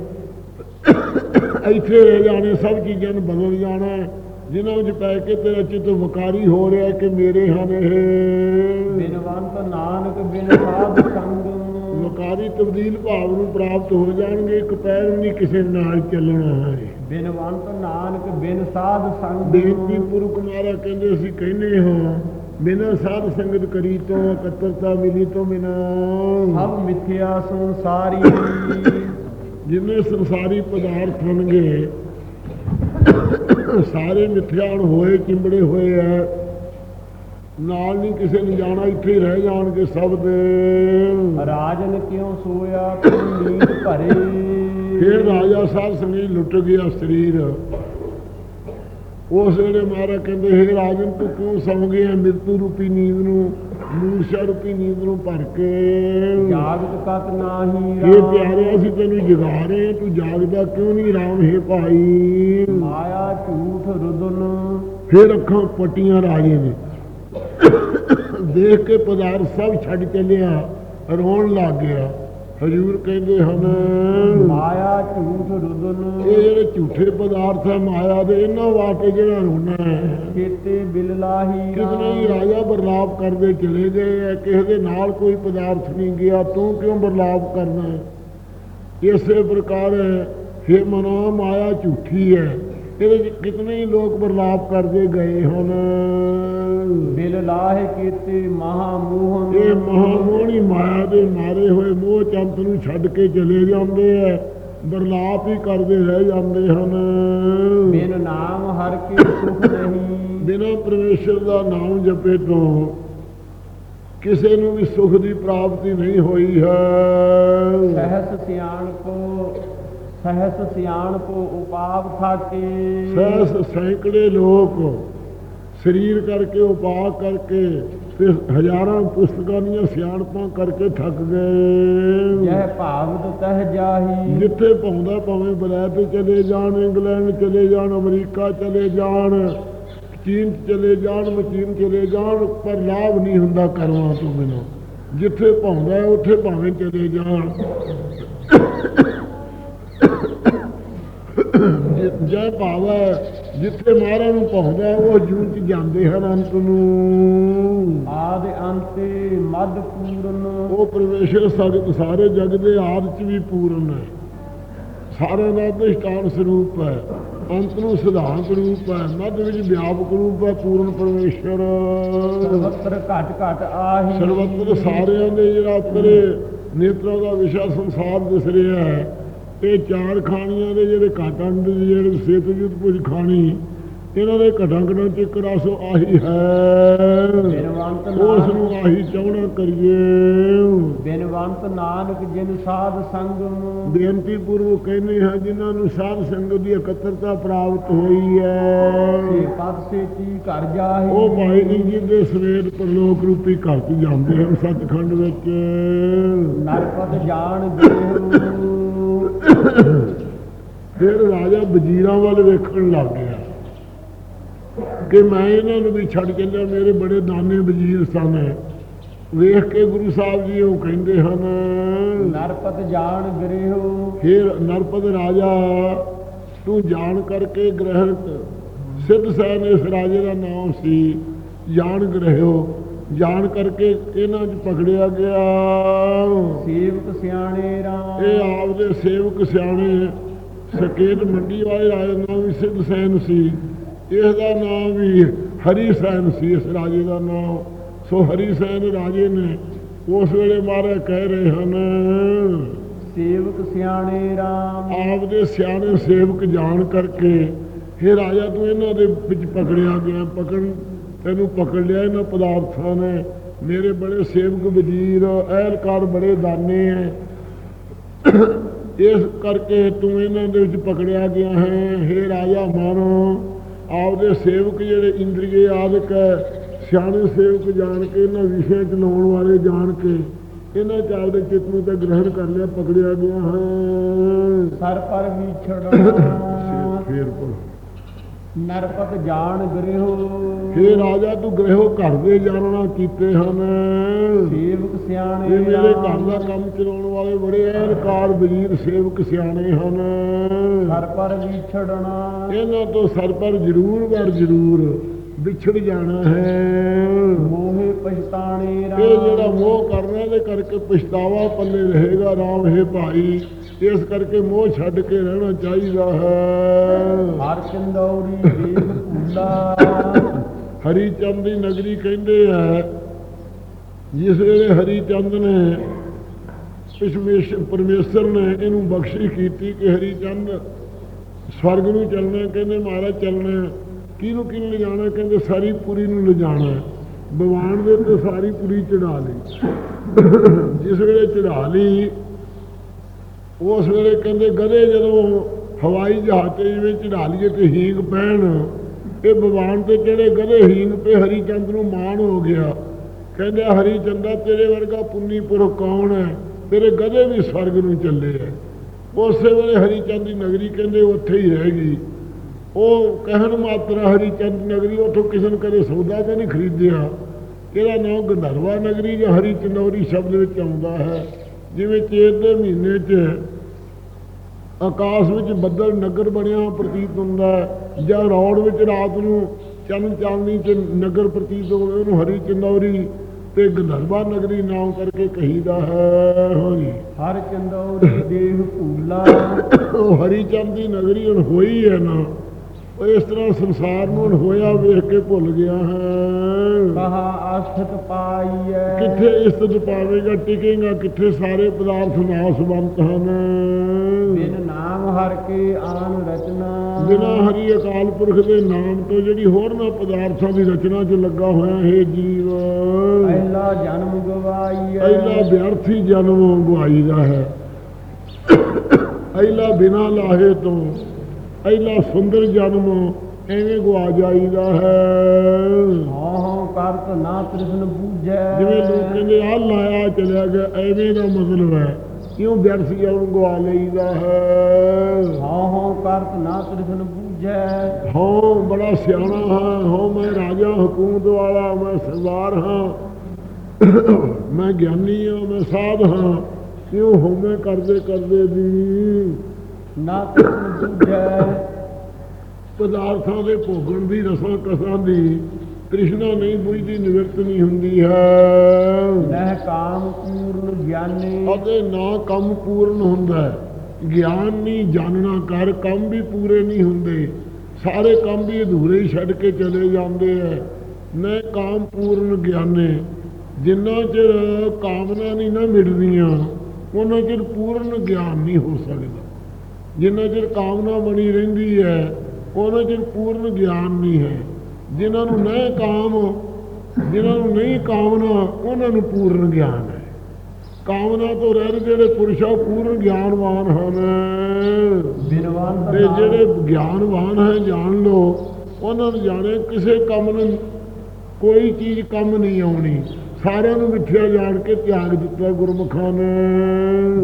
Speaker 2: ਇੱਥੇ ਰਹਿ ਜਾਣੇ, ਸਭ ਚੀਜ਼ਾਂ ਨੂੰ ਬਦਲ ਜਾਣਾ। ਹੈ। ਜਿਨ੍ਹਾਂ ਵਿੱਚ ਪੈ ਕੇ ਤੇਰਾ ਚਿੱਤ ਵਕਾਰੀ ਹੋ ਰਿਹਾ ਕਿ ਮੇਰੇ ਹਨ ਇਹ
Speaker 1: ਬਿਨਵੰਤ ਨਾਨਕ ਬਿਨ ਸੰਗ
Speaker 2: ਵਕਾਰੀ ਤਬਦੀਲ ਭਾਵ ਨੂੰ ਪ੍ਰਾਪਤ ਹੋ ਜਾਣਗੇ ਇੱਕ ਪੈਰ ਵੀ ਨਹੀਂ ਕਿਸੇ ਨਾਲ ਚੱਲਣਾ ਹੈ।
Speaker 1: ਬਿਨਵੰਤ ਨਾਨਕ ਬਿਨ ਸਾਧ ਸੰਗ
Speaker 2: ਬੇਨਤੀ ਪੁਰ ਕੁਮਾਰਾ ਕਹਿੰਦੇ ਅਸੀਂ ਕਹਿੰਦੇ ਹਾਂ ਬਿਨਾਂ ਸਾਧ ਸੰਗਤ ਕਰੀ ਤੋਂ ਇਕੱਤਰਤਾ ਮਿਲੀ ਤੋਂ ਬਿਨਾਂ।
Speaker 1: ਸਭ ਮਿਥਿਆ ਸੰਸਾਰੀ।
Speaker 2: ਜਿੰਨੇ ਸੰਸਾਰੀ ਪਦਾਰਥ ਹੋਣਗੇ ਸਾਰੇ ਮਿੱਥਿਆਣ ਹੋਏ ਚਿੰਬੜੇ ਹੋਏ ਆ ਨਾਲ ਨਹੀਂ ਕਿਸੇ ਨੇ ਜਾਣਾ ਇੱਥੇ ਹੀ ਰਹਿ ਜਾਣਗੇ ਸਭ ਦੇ।
Speaker 1: ਰਾਜਨ ਕਿਉ ਸੋਇਆ ਤੂੰ ਨੀਂਦ ਭਰੇ?
Speaker 2: ਫਿਰ ਰਾਜਾ ਸਾਹਿਬ ਸੰਗੀ ਲੁੱਟ ਗਿਆ ਸਰੀਰ। ਉਸ ਵੇਲੇ ਮਹਾਰਾਜ ਕਹਿੰਦੇ ਹੈ ਰਾਜਨ ਤੂੰ ਕਿਉਂ ਸੌਂ ਗਿਆ? ਮਿਰਤੂ ਰੂਪੀ ਨੀਂਦ ਨੂੰ ਮੂਰਛਾ ਰੂਪੀ ਨੀਂਦ ਨੂੰ ਭਰ ਕੇ।
Speaker 1: ਜਾਗਤ ਕਤ ਨਾਹੀ
Speaker 2: ਇਹ। ਪਿਆਰੇ ਅਸੀਂ ਤੈਨੂੰ ਜਗਾ ਰਹੇ ਤੂੰ ਜਾਗਦਾ ਕਿਉਂ ਨਹੀਂ ਰਾਮ ਹੈ ਭਾਈ?
Speaker 1: ਮਾਇਆ ਝੂਠ ਰੁਦਨ।
Speaker 2: ਫਿਰ ਅੱਖਾਂ ਪੱਟੀਆਂ ਰਾਜੇ ਨੇ। ਦੇਖ ਕੇ ਪਦਾਰਥ ਸਭ ਛੱਡ ਚੱਲਿਆ ਰੋਣ ਲੱਗ ਗਿਆ। ਹਜੂਰ ਕਹਿੰਦੇ ਹਨ
Speaker 1: ਮਾਇਆ ਝੂਠ ਰੁਦਨ।
Speaker 2: ਇਹ ਜਿਹੜੇ ਝੂਠੇ ਪਦਾਰਥ ਹੈ ਮਾਇਆ ਦੇ ਇਹਨਾਂ ਵਾਸਤੇ ਜਿਹੜਾ ਰੋਣਾ ਹੈ।
Speaker 1: ਚੇਤੇ ਬਿਲ ਲਾਹੀ
Speaker 2: ਕਿਤਨੇ ਹੀ ਰਾਜਾ ਬਰਲਾਪ ਕਰਦੇ ਚਲੇ ਗਏ ਆ ਕਿਸੇ ਦੇ ਨਾਲ ਕੋਈ ਪਦਾਰਥ ਨਹੀਂ ਗਿਆ ਤੂੰ ਕਿਉਂ ਬਰਲਾਪ ਕਰਨਾ ਹੈ? ਇਸੇ ਪ੍ਰਕਾਰ ਹੈ ਮਨੋ ਮਾਇਆ ਝੂਠੀ ਹੈ। ਵਿੱਚ ਕਿਤਨੇ ਹੀ ਲੋਕ ਬਰਲਾਪ ਕਰਦੇ ਗਏ ਹਨ
Speaker 1: ਬਿਲ ਲਾਹੇ ਕੀਤੇ ਮਹਾ ਮੋਹਨ
Speaker 2: ਇਹ ਮਹਾਮੋਹਣੀ ਮਾਇਆ ਦੇ ਮਾਰੇ ਹੋਏ ਮੋਹ ਚੰਤ ਨੂੰ ਛੱਡ ਕੇ ਚਲੇ ਜਾਂਦੇ ਆ ਬਰਲਾਪ ਹੀ ਕਰਦੇ ਰਹਿ ਜਾਂਦੇ ਹਨ।
Speaker 1: ਬਿਨ ਨਾਮ ਹਰ ਕੇ ਸੁਖ ਨਹੀਂ।
Speaker 2: ਬਿਨਾਂ ਪਰਮੇਸ਼ਰ ਦਾ ਨਾਮ ਜਪੇ ਤੋਂ ਕਿਸੇ ਨੂੰ ਵੀ ਸੁਖ ਦੀ ਪ੍ਰਾਪਤੀ ਨਹੀਂ ਹੋਈ ਹੈ।
Speaker 1: ਸਹਸ ਸਿਆਣ ਕੋ ਸਹਸ ਸਿਆਣ ਕੋ ਉਪਾਵ ਥਾਕੇ
Speaker 2: ਸਹਿਸ ਸੈਂਕੜੇ ਲੋਕ ਸਰੀਰ ਕਰਕੇ ਉਪਾਅ ਕਰਕੇ ਤੇ ਹਜ਼ਾਰਾਂ ਪੁਸਤਕਾਂ ਦੀਆਂ ਸਿਆਣਪਾਂ ਕਰਕੇ ਥੱਕ ਗਏ।
Speaker 1: ਯਹ ਭਾਵਤ ਤਹ ਜਾਹੀ।
Speaker 2: ਜਿੱਥੇ ਪਾਉਂਦਾ ਭਾਵੇਂ ਬਲੈਤ ਚਲੇ ਜਾਣ ਇੰਗਲੈਂਡ ਚਲੇ ਜਾਣ ਅਮਰੀਕਾ ਚਲੇ ਜਾਣ ਚੀਨ ਚਲੇ ਜਾਣ ਮਚੀਨ ਚਲੇ ਜਾਣ ਪਰ ਲਾਭ ਨਹੀਂ ਹੁੰਦਾ ਕਰਮਾਂ ਤੋਂ ਬਿਨਾਂ। ਜਿੱਥੇ ਪਾਉਂਦਾ ਉੱਥੇ ਭਾਵੇਂ ਚਲੇ ਜਾਣ। ਜਿ- ਭਾਵਾ ਜਿੱਥੇ ਮਹਾਰਾਜ ਨੂੰ ਹੈ, ਉਹ ਜੂਨ ਚ ਜਾਂਦੇ ਹਨ ਅੰਤ ਨੂੰ।
Speaker 1: ਆਦ ਅੰਤੇ ਮਦ ਪੂਰਨ।
Speaker 2: ਉਹ ਪਰਮੇਸ਼ਰ ਸਗਤ ਸਾਰੇ ਜਗ ਦੇ ਆਦ ਚ ਵੀ ਪੂਰਨ ਹੈ। ਸਾਰਿਆਂ ਦਾ ਅਧਿਸ਼ਟਾਨ ਸਰੂਪ ਹੈ। ਅੰਤ ਨੂੰ ਸਿਧਾਂਤ ਰੂਪ ਹੈ। ਮੱਧ ਵਿੱਚ ਵਿਆਪਕ ਰੂਪ ਹੈ ਪੂਰਨ ਪਰਮੇਸ਼ਰ।
Speaker 1: ਸਰਵਤਰ ਘਟ ਘਟ ਆਹੀ।
Speaker 2: ਸਰਵਤਰ ਸਾਰਿਆਂ ਦੇ ਜਿਹੜਾ ਤੇਰੇ ਨੇਤਰਾਂ ਦਾ ਵਿਸ਼ਾ ਸੰਸਾਰ ਦਿਸ ਰਿਹਾ ਹੈ। ਇਹ ਚਾਰ ਖਾਣੀਆਂ ਦੇ ਜਿਹੜੇ ਘਾਟਾਂ ਦੇ ਜਿਹੜੇ ਸੇਤਜੁਤ ਪੁਜ ਖਾਣੀ ਇਹਨਾਂ ਦੇ ਘਟਾਂ ਘਟਾਂ ਚ ਇੱਕ ਰਸ ਆਹੀ ਹੈ। ਉਸ ਨੂੰ ਆਹੀ ਚਾਹਣਾ ਕਰੀਏ।
Speaker 1: ਬਿਨਵੰਤ ਨਾਨਕ ਜਿਨ ਸਾਧ ਸੰਗਮ
Speaker 2: ਬੇਨਤੀ ਪੂਰਵਕ ਕਹਿੰਦੇ ਹਾਂ ਜਿਨ੍ਹਾਂ ਨੂੰ ਸਾਧ ਸੰਗਤ ਦੀ ਇਕੱਤਰਤਾ ਪ੍ਰਾਪਤ ਹੋਈ ਹੈ।
Speaker 1: ਘਰ ਜਾਹੀ।
Speaker 2: ਉਹ ਭਾਈ ਜੀ ਜਿਹਦੇ ਸਵੇਰ ਪਰਲੋਕ ਰੂਪੀ ਘਰ ਚ ਜਾਂਦੇ ਹਨ ਸੱਚਖੰਡ ਵਿੱਚ।
Speaker 1: ਨਰਪਤ ਜਾਣ ਦੇਹੁ।
Speaker 2: ਫਿਰ ਰਾਜਾ ਵਜ਼ੀਰਾਂ ਵੱਲ ਵੇਖਣ ਲੱਗ ਗਿਆ ਕਿ ਮੈਂ ਇਹਨਾਂ ਨੂੰ ਵੀ ਛੱਡ ਚੱਲਿਆ ਮੇਰੇ ਬੜੇ ਦਾਨੇ ਵਜ਼ੀਰ ਸਨ। ਵੇਖ ਕੇ ਗੁਰੂ ਸਾਹਿਬ ਜੀ ਉਹ ਕਹਿੰਦੇ ਹਨ
Speaker 1: ਨਰਪਤ ਜਾਣ ਗ੍ਰਹਿਉ
Speaker 2: ਫਿਰ ਨਰਪਦ ਰਾਜਾ ਤੂੰ ਜਾਣ ਕਰਕੇ ਗ੍ਰਹਿਣ ਸਿੱਧ ਸੈਨ ਇਸ ਰਾਜੇ ਦਾ ਨਾਮ ਸੀ ਜਾਣ ਗ੍ਰਹਿਓ। ਜਾਣ ਕਰਕੇ ਇਹਨਾਂ 'ਚ ਪਕੜਿਆ ਗਿਆ।
Speaker 1: ਸੇਵਕ ਸਿਆਣੇ ਰਾਮ।
Speaker 2: ਇਹ ਆਪਦੇ ਸੇਵਕ ਸਿਆਣੇ ਸਕੇਤ ਮੰਡੀ ਵਾਲੇ ਰਾਜੇ ਨਾਮ ਵੀ ਸਿੱਧ ਸੈਨ ਸੀ। ਇਸ ਦਾ ਨਾਮ ਵੀ ਹਰੀ ਸੈਨ ਸੀ ਇਸ ਰਾਜੇ ਦਾ ਨਾਮ। ਸੋ ਹਰੀ ਸੈਨ ਰਾਜੇ ਨੇ ਉਸ ਵੇਲੇ ਮਾਰੇ ਕਹਿ ਰਹੇ ਹਨ
Speaker 1: ਸੇਵਕ ਸਿਆਣੇ ਰਾਮ।
Speaker 2: ਆਪਦੇ ਸਿਆਣੇ ਸੇਵਕ ਜਾਣ ਕਰਕੇ हे ਰਾਜਾ ਤੂੰ ਇਹਨਾਂ ਦੇ ਵਿੱਚ ਪਕੜਿਆ ਗਿਆ ਪਕੜ ਤੈਨੂੰ ਪਕੜ ਲਿਆ ਇਹਨਾਂ ਪਦਾਰਥਾਂ ਨੇ। ਮੇਰੇ ਬੜੇ ਸੇਵਕ ਵਜ਼ੀਰ ਅਹਿਲਕਾਰ ਬੜੇ ਦਾਨੇ ਹੈ ਇਸ ਕਰਕੇ ਤੂੰ ਇਹਨਾਂ ਦੇ ਵਿੱਚ ਪਕੜਿਆ ਗਿਆ ਹੈ। हे ਰਾਜਾ ਮਾਨੋ ਆਪਦੇ ਸੇਵਕ ਜਿਹੜੇ ਇੰਦਰੀਏ ਆਦਿਕ ਹੈ ਸਿਆਣੇ ਸੇਵਕ ਜਾਣ ਕੇ ਇਹਨਾਂ ਵਿਸ਼ਿਆਂ ਚ ਲਾਉਣ ਵਾਲੇ ਜਾਣ ਕੇ ਇਹਨਾਂ ਚ ਆਪਦੇ ਚਿੱਤ ਨੂੰ ਤਾਂ ਗ੍ਰਹਿਣ ਕਰ ਲਿਆ ਪਕੜਿਆ ਗਿਆ ਹੈ।
Speaker 1: ਸਰ ਪਰ ਵਿਛੜਨਾ
Speaker 2: ਫੇਰ ਪਰ
Speaker 1: ਨਰਪਤ ਜਾਣ ਗ੍ਰਹਿਉ
Speaker 2: ਫੇਰ ਰਾਜਾ ਤੂੰ ਗ੍ਰਹਿਓ ਘਰ ਦੇ ਜਾਣਨਾ ਕੀਤੇ ਹਨ।
Speaker 1: ਸੇਵਕ
Speaker 2: ਇਹ
Speaker 1: ਸਿਆਣੇ
Speaker 2: ਮੇਰੇ ਘਰ ਦਾ ਕੰਮ ਚਲਾਉਣ ਵਾਲੇ ਬੜੇ ਅਹਿਲਕਾਰ ਵਜ਼ੀਰ ਸੇਵਕ ਸਿਆਣੇ ਹਨ।
Speaker 1: ਸਰ ਪਰ ਵਿਛੜਨਾ।
Speaker 2: ਇਹਨਾਂ ਤੋਂ ਸਰ ਪਰ ਜ਼ਰੂਰ ਵਰ ਜ਼ਰੂਰ ਵਿਛੜ ਜਾਣਾ ਹੈ।
Speaker 1: ਮੋਹਿ ਪਛਤਾਣੇ ਰਾਮ।
Speaker 2: ਇਹ ਜਿਹੜਾ ਮੋਹ ਕਰਨਾ ਦੇ ਕਰਕੇ ਪਛਤਾਵਾ ਪੱਲੇ ਰਹੇਗਾ। ਰਾਮ ਹੈ ਭਾਈ ਇਸ ਕਰਕੇ ਮੋਹ ਛੱਡ ਕੇ ਰਹਿਣਾ ਚਾਹੀਦਾ ਹੈ।
Speaker 1: ਹਰ ਭੂਲਾ
Speaker 2: ਹਰੀ ਚੰਦ ਦੀ ਨਗਰੀ ਕਹਿੰਦੇ ਆ ਜਿਸ ਵੇਲੇ ਹਰੀ ਚੰਦ ਨੇ ਪਰਮੇਸ਼ਰ ਪਰਮੇਸ਼ਰ ਨੇ ਇਹਨੂੰ ਬਖਸ਼ਿਸ਼ ਕੀਤੀ ਕਿ ਹਰੀ ਚੰਦ ਸਵਰਗ ਨੂੰ ਚੱਲਣਾ ਕਹਿੰਦੇ ਮਹਾਰਾਜ ਚੱਲਣਾ ਕਿਹਨੂੰ ਕਿਹਨੂੰ ਲਿਜਾਣਾ ਕਹਿੰਦੇ ਸਾਰੀ ਪੁਰੀ ਨੂੰ ਲਿਜਾਣਾ ਭਗਵਾਨ ਦੇ ਤੇ ਸਾਰੀ ਪੁਰੀ ਚੜਾ ਲਈ। ਜਿਸ ਵੇਲੇ ਚੜਾ ਲਈ ਉਸ ਵੇਲੇ ਕਹਿੰਦੇ, ਗਧੇ ਜਦੋਂ ਹਵਾਈ ਜਹਾਜ਼ ਤੇ ਜਿਵੇਂ ਚੜਾ ਲਈਏ ਤੇ ਹੀਂਗ ਪੈਣ ਇਹ ਭਗਵਾਨ ਤੇ ਜਿਹੜੇ ਗਧੇ ਹੀਂਗ ਪੇ ਹਰੀ ਚੰਦ ਨੂੰ ਮਾਣ ਹੋ ਗਿਆ। ਕਹਿੰਦੇ ਹਰੀ ਚੰਦਾ ਤੇਰੇ ਵਰਗਾ ਪੁੰਨੀ ਪੁਰਖ ਕੌਣ ਹੈ? ਤੇਰੇ ਗਧੇ ਵੀ ਸਵਰਗ ਨੂੰ ਚੱਲੇ ਐ। ਉਸੇ ਵੇਲੇ ਹਰੀ ਚੰਦ ਦੀ ਨਗਰੀ ਕਹਿੰਦੇ, ਉੱਥੇ ਹੀ ਰਹਿ ਗਈ। ਉਹ ਕਹਿਣ ਮਾਤਰ ਹਰੀ ਚੰਦ ਨਗਰੀ ਉੱਥੋਂ ਕਿਸੇ ਨੇ ਕਦੇ ਸੌਦਾ ਤਾਂ ਨਹੀਂ ਖਰੀਦਿਆ। ਇਹਦਾ ਨਾਮ ਗੰਧਰਵਾ ਨਗਰੀ ਜਾਂ ਹਰੀ ਚਨੌਰੀ ਸ਼ਬਦ ਵਿੱਚ ਆਉਂਦਾ ਹੈ। ਜਿਵੇਂ ਚੇਤ ਦੇ ਮਹੀਨੇ 'ਚ ਆਕਾਸ਼ ਵਿੱਚ ਬੱਦਲ ਨਗਰ ਬਣਿਆ ਪ੍ਰਤੀਤ ਹੁੰਦਾ ਜਾਂ ਰੌੜ ਵਿੱਚ ਰਾਤ ਨੂੰ ਚੰਨ ਚਾਨਣੀ 'ਚ ਨਗਰ ਪ੍ਰਤੀਤ ਹੋਵੇ ਉਹਨੂੰ ਹਰੀ ਚੰਦੌਰੀ ਤੇ ਗੰਧਰਵਾ ਨਗਰੀ ਨਾਮ ਕਰਕੇ ਕਹੀਦਾ ਹੈ ਹੋਈ।
Speaker 1: ਹਰ ਚੰਦੌਰੀ ਦੇਹ ਭੂਲਾ।
Speaker 2: ਉਹ ਹਰੀ ਚੰਦ ਦੀ ਨਗਰੀ ਹੁਣ ਹੋਈ ਹੈ ਨਾ ਉਹ ਇਸ ਤਰ੍ਹਾਂ ਸੰਸਾਰ ਨੂੰ ਹੋਇਆ ਵੇਖ ਕੇ ਭੁੱਲ ਗਿਆ ਹੈ।
Speaker 1: ਕਹਾ ਆਸਥਤ ਪਾਈਐ।
Speaker 2: ਕਿੱਥੇ ਇਸਤ ਪਾਵੇਗਾ ਟਿਕੇਗਾ ਕਿੱਥੇ? ਸਾਰੇ ਪਦਾਰਥ ਨਾਸਵੰਤ ਹਨ।
Speaker 1: ਬਿਨ ਨਾਮ ਹਰ ਕੇ ਆਨ ਰਚਨਾ।
Speaker 2: ਬਿਨਾ ਹਰੀ ਅਕਾਲ ਪੁਰਖ ਦੇ ਨਾਮ ਤੋਂ ਜਿਹੜੀ ਹੋਰ ਨਾ ਪਦਾਰਥਾਂ ਦੀ ਰਚਨਾ 'ਚ ਲੱਗਾ ਹੋਇਆ ਹੈ ਜੀਵ।
Speaker 1: ਪਹਿਲਾ ਜਨਮ ਗਵਾਈਐ।
Speaker 2: ਪਹਿਲਾ ਵਿਅਰਥੀ ਜਨਮ ਗਵਾਈ ਦਾ ਹੈ। ਪਹਿਲਾ ਬਿਨਾ ਲਾਹੇ ਤੋਂ ਪਹਿਲਾ ਸੁੰਦਰ ਜਨਮ ਐਵੇਂ ਗਵਾ ਜਾਈਦਾ ਹੈ।
Speaker 1: ਹਉ ਕਰਤ ਨਾ ਤ੍ਰਿਸ਼ਨ ਬੂਝੈ
Speaker 2: ਜਿਵੇਂ ਲੋਕ ਕਹਿੰਦੇ ਆ ਲਾਇਆ ਚਲਿਆ ਗਿਆ ਐਵੇਂ ਦਾ ਮਤਲਬ ਹੈ। ਕਿਉਂ ਵਿਅਰਥ ਜਨਮ ਗਵਾ ਲਈਦਾ ਹੈ?
Speaker 1: ਹਉ ਹਉ ਕਰਤ ਨਾ ਤ੍ਰਿਸ਼ਨ ਬੂਝੈ
Speaker 2: ਹਾਂ ਬੜਾ ਸਿਆਣਾ ਹਾਂ। ਹਾਂ ਮੈਂ ਰਾਜਾ ਹਕੂਮਤ ਵਾਲਾ ਮੈਂ ਸਰਦਾਰ ਹਾਂ। ਮੈਂ ਗਿਆਨੀ ਹਾਂ ਮੈਂ ਸਾਧ ਹਾਂ। ਕਿਉਂ ਹੋਵੇਂ ਕਰਦੇ ਕਰਦੇ ਵੀ
Speaker 1: ਨਾ ਤ੍ਰਿਸ਼ਨ ਬੂਝੈ
Speaker 2: ਪਦਾਰਥਾਂ ਦੇ ਭੋਗਣ ਦੀ ਰਸਾਂ ਕਸਾਂ ਦੀ। ਤ੍ਰਿਸ਼ਨਾ ਨਹੀਂ ਬੁਝਦੀ ਨਿਵਰਤ ਨਹੀਂ ਹੁੰਦੀ ਹੈ।
Speaker 1: ਨਹਿ ਕਾਮ ਪੂਰਨ ਗਿਆਨੀ।
Speaker 2: ਅਤੇ ਨਾ ਕੰਮ ਪੂਰਨ ਹੁੰਦਾ ਹੈ। ਗਿਆਨ ਨਹੀਂ ਜਾਣਨਾ ਕਰ ਕੰਮ ਵੀ ਪੂਰੇ ਨਹੀਂ ਹੁੰਦੇ। ਸਾਰੇ ਕੰਮ ਵੀ ਅਧੂਰੇ ਹੀ ਛੱਡ ਕੇ ਚਲੇ ਜਾਂਦੇ ਐ ਨਾ ਕਾਮ ਪੂਰਨ ਗਿਆਨੇ। ਜਿੰਨਾ ਚਿਰ ਕਾਮਨਾ ਨਹੀਂ ਨਾ ਮਿਟਦੀਆਂ ਉਹਨਾਂ ਚਿਰ ਪੂਰਨ ਗਿਆਨ ਨਹੀਂ ਹੋ ਸਕਦਾ। ਜਿੰਨਾ ਚਿਰ ਕਾਮਨਾ ਬਣੀ ਰਹਿੰਦੀ ਹੈ ਉਹਨਾਂ ਚਿਰ ਪੂਰਨ ਗਿਆਨ ਨਹੀਂ ਹੈ। ਜਿਨ੍ਹਾਂ ਨੂੰ ਨਹੀਂ ਕਾਮ ਜਿਨ੍ਹਾਂ ਨੂੰ ਨਹੀਂ ਕਾਮਨਾ ਉਹਨਾਂ ਨੂੰ ਪੂਰਨ ਗਿਆਨ ਹੈ। ਕਾਮਨਾ ਤੋਂ ਰਹਿਤ ਜਿਹੜੇ ਪੁਰਸ਼ ਪੂਰਨ ਗਿਆਨਵਾਨ ਹਨ।
Speaker 1: ਬਿਨਵੰਤ
Speaker 2: ਤੇ ਜਿਹੜੇ ਗਿਆਨਵਾਨ ਹੈ ਜਾਣ ਲੋ ਉਹਨਾਂ ਨੂੰ ਜਾਣੇ ਕਿਸੇ ਕੰਮ ਨੂੰ ਕੋਈ ਚੀਜ਼ ਕੰਮ ਨਹੀਂ ਆਉਣੀ। ਸਾਰਿਆਂ ਨੂੰ ਮਿੱਠਿਆ ਜਾਣ ਕੇ ਤਿਆਗ ਦਿੱਤਾ ਗੁਰਮੁਖਾਂ ਨੇ।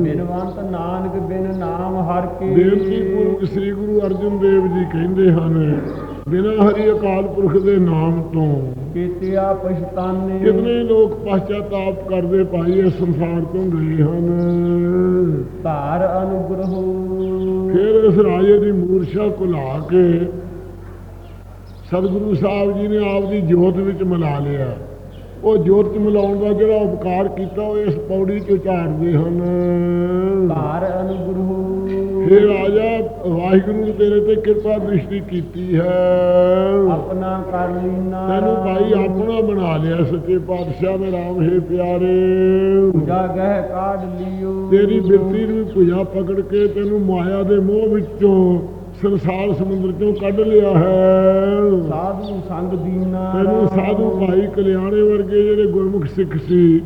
Speaker 1: ਬਿਨਵੰਤ ਨਾਨਕ ਬਿਨ ਨਾਮ ਹਰ ਕੇ।
Speaker 2: ਬੇਨਤੀ ਪੂਰਵਕ ਸ੍ਰੀ ਗੁਰੂ ਅਰਜਨ ਦੇਵ ਜੀ ਕਹਿੰਦੇ ਹਨ ਬਿਨਾਂ ਹਰੀ ਅਕਾਲ ਪੁਰਖ ਦੇ ਨਾਮ ਤੋਂ।
Speaker 1: ਕੀਤਿਆ ਪਛਤਾਨੇ।
Speaker 2: ਕਿਤਨੇ ਲੋਕ ਪਛਤਾਤਾਪ ਕਰਦੇ ਭਾਈ ਇਸ ਸੰਸਾਰ ਤੋਂ ਗਏ ਹਨ।
Speaker 1: ਧਾਰ ਅਨੁਗ੍ਰਹੋ।
Speaker 2: ਫਿਰ ਇਸ ਰਾਜੇ ਦੀ ਮੂਰਛਾ ਕੁਲਾ ਕੇ ਸਤਿਗੁਰੂ ਸਾਹਿਬ ਜੀ ਨੇ ਆਪ ਦੀ ਜੋਤ ਵਿੱਚ ਮਿਲਾ ਲਿਆ। ਉਹ ਜੋਤ ਚ ਮਿਲਾਉਣ ਦਾ ਜਿਹੜਾ ਉਪਕਾਰ ਕੀਤਾ ਉਹ ਇਸ ਪੌੜੀ ਚ ਉਚਾਰਦੇ ਹਨ।
Speaker 1: ਧਾਰ ਅਨੁਗ੍ਰਹੋ।
Speaker 2: हे ਰਾਜਾ ਵਾਹਿਗੁਰੂ ਨੇ ਤੇਰੇ ਤੇ ਕਿਰਪਾ ਦ੍ਰਿਸ਼ਟੀ ਕੀਤੀ ਹੈ।
Speaker 1: ਆਪਣਾ ਕਰ ਲੀਨਾ
Speaker 2: ਤੈਨੂੰ ਭਾਈ ਆਪਣਾ ਬਣਾ ਲਿਆ ਸੱਚੇ ਪਾਤਸ਼ਾਹ ਦੇ ਰਾਮ ਹੈ ਪਿਆਰੇ।
Speaker 1: ਜਗਹਿ ਕਾਢ ਲਿਓ।
Speaker 2: ਤੇਰੀ ਬਿਰਤੀ ਨੂੰ ਭੁਜਾ ਪਕੜ ਕੇ ਤੈਨੂੰ ਮਾਇਆ ਦੇ ਮੋਹ ਵਿੱਚੋਂ ਸੰਸਾਰ ਸਮੁੰਦਰ ਚੋਂ ਕੱਢ ਲਿਆ ਹੈ।
Speaker 1: ਸਾਧੂ ਸੰਗ ਦੀਨਾ।
Speaker 2: ਤੈਨੂੰ ਸਾਧੂ ਭਾਈ ਕਲਿਆਣੇ ਵਰਗੇ ਜਿਹੜੇ ਗੁਰਮੁਖ ਸਿੱਖ ਸੀ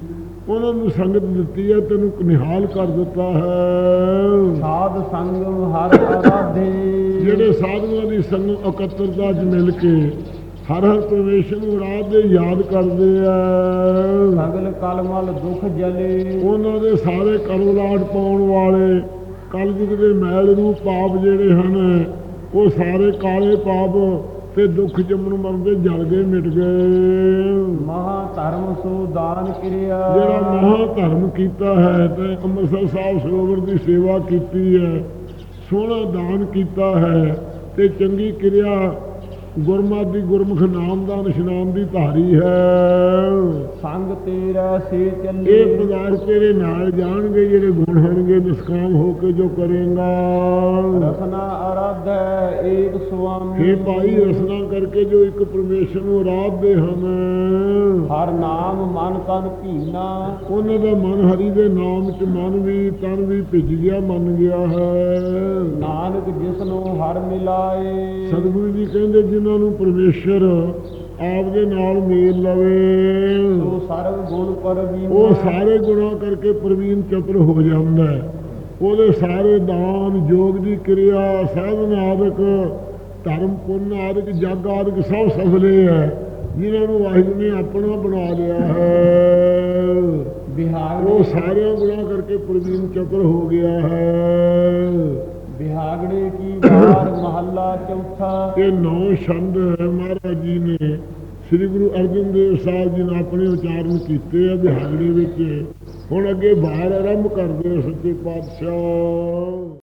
Speaker 2: ਉਹਨਾਂ ਨੂੰ ਸੰਗਤ ਦਿੱਤੀ ਹੈ ਤੈਨੂੰ ਨਿਹਾਲ ਕਰ ਦਿੱਤਾ ਹੈ।
Speaker 1: ਸਾਧ ਸੰਗਮ ਹਰ ਆਰਾਧੇ।
Speaker 2: ਜਿਹੜੇ ਸਾਧੂਆਂ ਦੀ ਸੰਗ ਇਕੱਤਰਤਾ 'ਚ ਮਿਲ ਕੇ ਹਰ ਹਰ ਪਰਮੇਸ਼ਰ ਨੂੰ ਰਾਤ ਦੇ ਯਾਦ ਕਰਦੇ ਆ।
Speaker 1: ਸਗਲ ਕਲਮਲ ਦੁਖ ਜਲੇ।
Speaker 2: ਉਹਨਾਂ ਦੇ ਸਾਰੇ ਕਰੋਲਾਟ ਪਾਉਣ ਵਾਲੇ ਕਲਯੁਗ ਦੇ ਮੈਲ ਰੂਪ ਪਾਪ ਜਿਹੜੇ ਹਨ ਉਹ ਸਾਰੇ ਕਾਲੇ ਪਾਪ ਤੇ ਦੁੱਖ ਜੰਮਣ ਮਰਨ ਦੇ ਜਲ ਗਏ ਮਿਟ ਗਏ।
Speaker 1: ਮਹਾ ਧਰਮ ਸੋ ਦਾਨ ਕਿਰਿਆ।
Speaker 2: ਜਿਹੜਾ ਮਹਾ ਧਰਮ ਕੀਤਾ ਹੈ ਤੇ ਅੰਮ੍ਰਿਤਸਰ ਸਾਹਿਬ ਸਰੋਵਰ ਦੀ ਸੇਵਾ ਕੀਤੀ ਹੈ ਸੋਹਣਾ ਦਾਨ ਕੀਤਾ ਹੈ ਤੇ ਚੰਗੀ ਕਿਰਿਆ ਗੁਰਮਤਿ ਦੀ ਗੁਰਮੁਖ ਨਾਮ ਦਾ ਇਸ਼ਨਾਨ ਦੀ ਧਾਰੀ ਹੈ।
Speaker 1: ਸੰਗ ਤੇਰਾ ਸੇ ਚੱਲੇ।
Speaker 2: ਇਹ ਪਦਾਰਥ ਤੇਰੇ ਨਾਲ ਜਾਣਗੇ ਜਿਹੜੇ ਗੁਣ ਹੋਣਗੇ ਨਿਸਕਾਮ ਹੋ ਕੇ ਜੋ ਕਰੇਗਾ।
Speaker 1: ਰਸਨਾ ਆਰਾਧੈ ਏਕ ਸੁਆਮੀ।
Speaker 2: ਇਹ ਭਾਈ ਰਸਨਾ ਕਰਕੇ ਜੋ ਇੱਕ ਪਰਮੇਸ਼ਰ ਨੂੰ ਆਰਾਧਦੇ ਹਨ।
Speaker 1: ਹਰ ਨਾਮ ਮਨ ਤਨ ਭੀਨਾ।
Speaker 2: ਉਹਨਾਂ ਦਾ ਮਨ ਹਰੀ ਦੇ ਨਾਮ ਚ ਮਨ ਵੀ ਤਨ ਵੀ ਭਿੱਜ ਗਿਆ ਮੰਨ ਗਿਆ ਹੈ।
Speaker 1: ਨਾਨਕ ਜਿਸ ਨੂੰ ਹਰ ਮਿਲਾਏ।
Speaker 2: ਸਤਿਗੁਰੂ ਜੀ ਕਹਿੰਦੇ ਜਿਨ੍ਹਾਂ ਨੂੰ ਪਰਮੇਸ਼ਰ ਆਪ ਦੇ ਨਾਲ ਮੇਲ ਲਵੇ।
Speaker 1: ਸੋ ਸਰਬ ਗੁਣ ਪਰਵੀਨ
Speaker 2: ਉਹ ਸਾਰੇ ਗੁਣਾਂ ਕਰਕੇ ਪ੍ਰਵੀਨ ਚਤੁਰ ਹੋ ਜਾਂਦਾ ਹੈ। ਉਹਦੇ ਸਾਰੇ ਦਾਨ ਯੋਗ ਦੀ ਕਿਰਿਆ ਸਾਧਨ ਆਦਿਕ ਧਰਮ ਪੁੰਨ ਆਦਿਕ ਜਗ ਆਦਿਕ ਸਭ ਸਫਲੇ ਹੈ। ਜਿਨ੍ਹਾਂ ਨੂੰ ਵਾਹਿਗੁਰੂ ਨੇ ਆਪਣਾ ਬਣਾ ਲਿਆ ਹੈ।
Speaker 1: ਬਿਹਾਗ
Speaker 2: ਉਹ ਸਾਰਿਆਂ ਗੁਣਾਂ ਕਰਕੇ ਪ੍ਰਵੀਨ ਚਤੁਰ ਹੋ ਗਿਆ ਹੈ।
Speaker 1: ਬਿਹਾਗੜੇ ਕੀ ਵਾਰ ਮਹੱਲਾ ਚੌਥਾ।
Speaker 2: ਇਹ ਨੌ ਛੰਦ ਹੈ ਮਹਾਰਾਜ ਜੀ ਨੇ। ਸ੍ਰੀ ਗੁਰੂ ਅਰਜਨ ਦੇਵ ਸਾਹਿਬ ਜੀ ਨੇ ਆਪਣੇ ਉਚਾਰਨ ਕੀਤੇ ਆ ਬਿਹਾਗੜੇ ਵਿੱਚ। ਹੁਣ ਅੱਗੇ ਬਾਹਰ ਆਰੰਭ ਕਰਦੇ ਸੱਚੇ ਪਾਤਸ਼ਾਹ।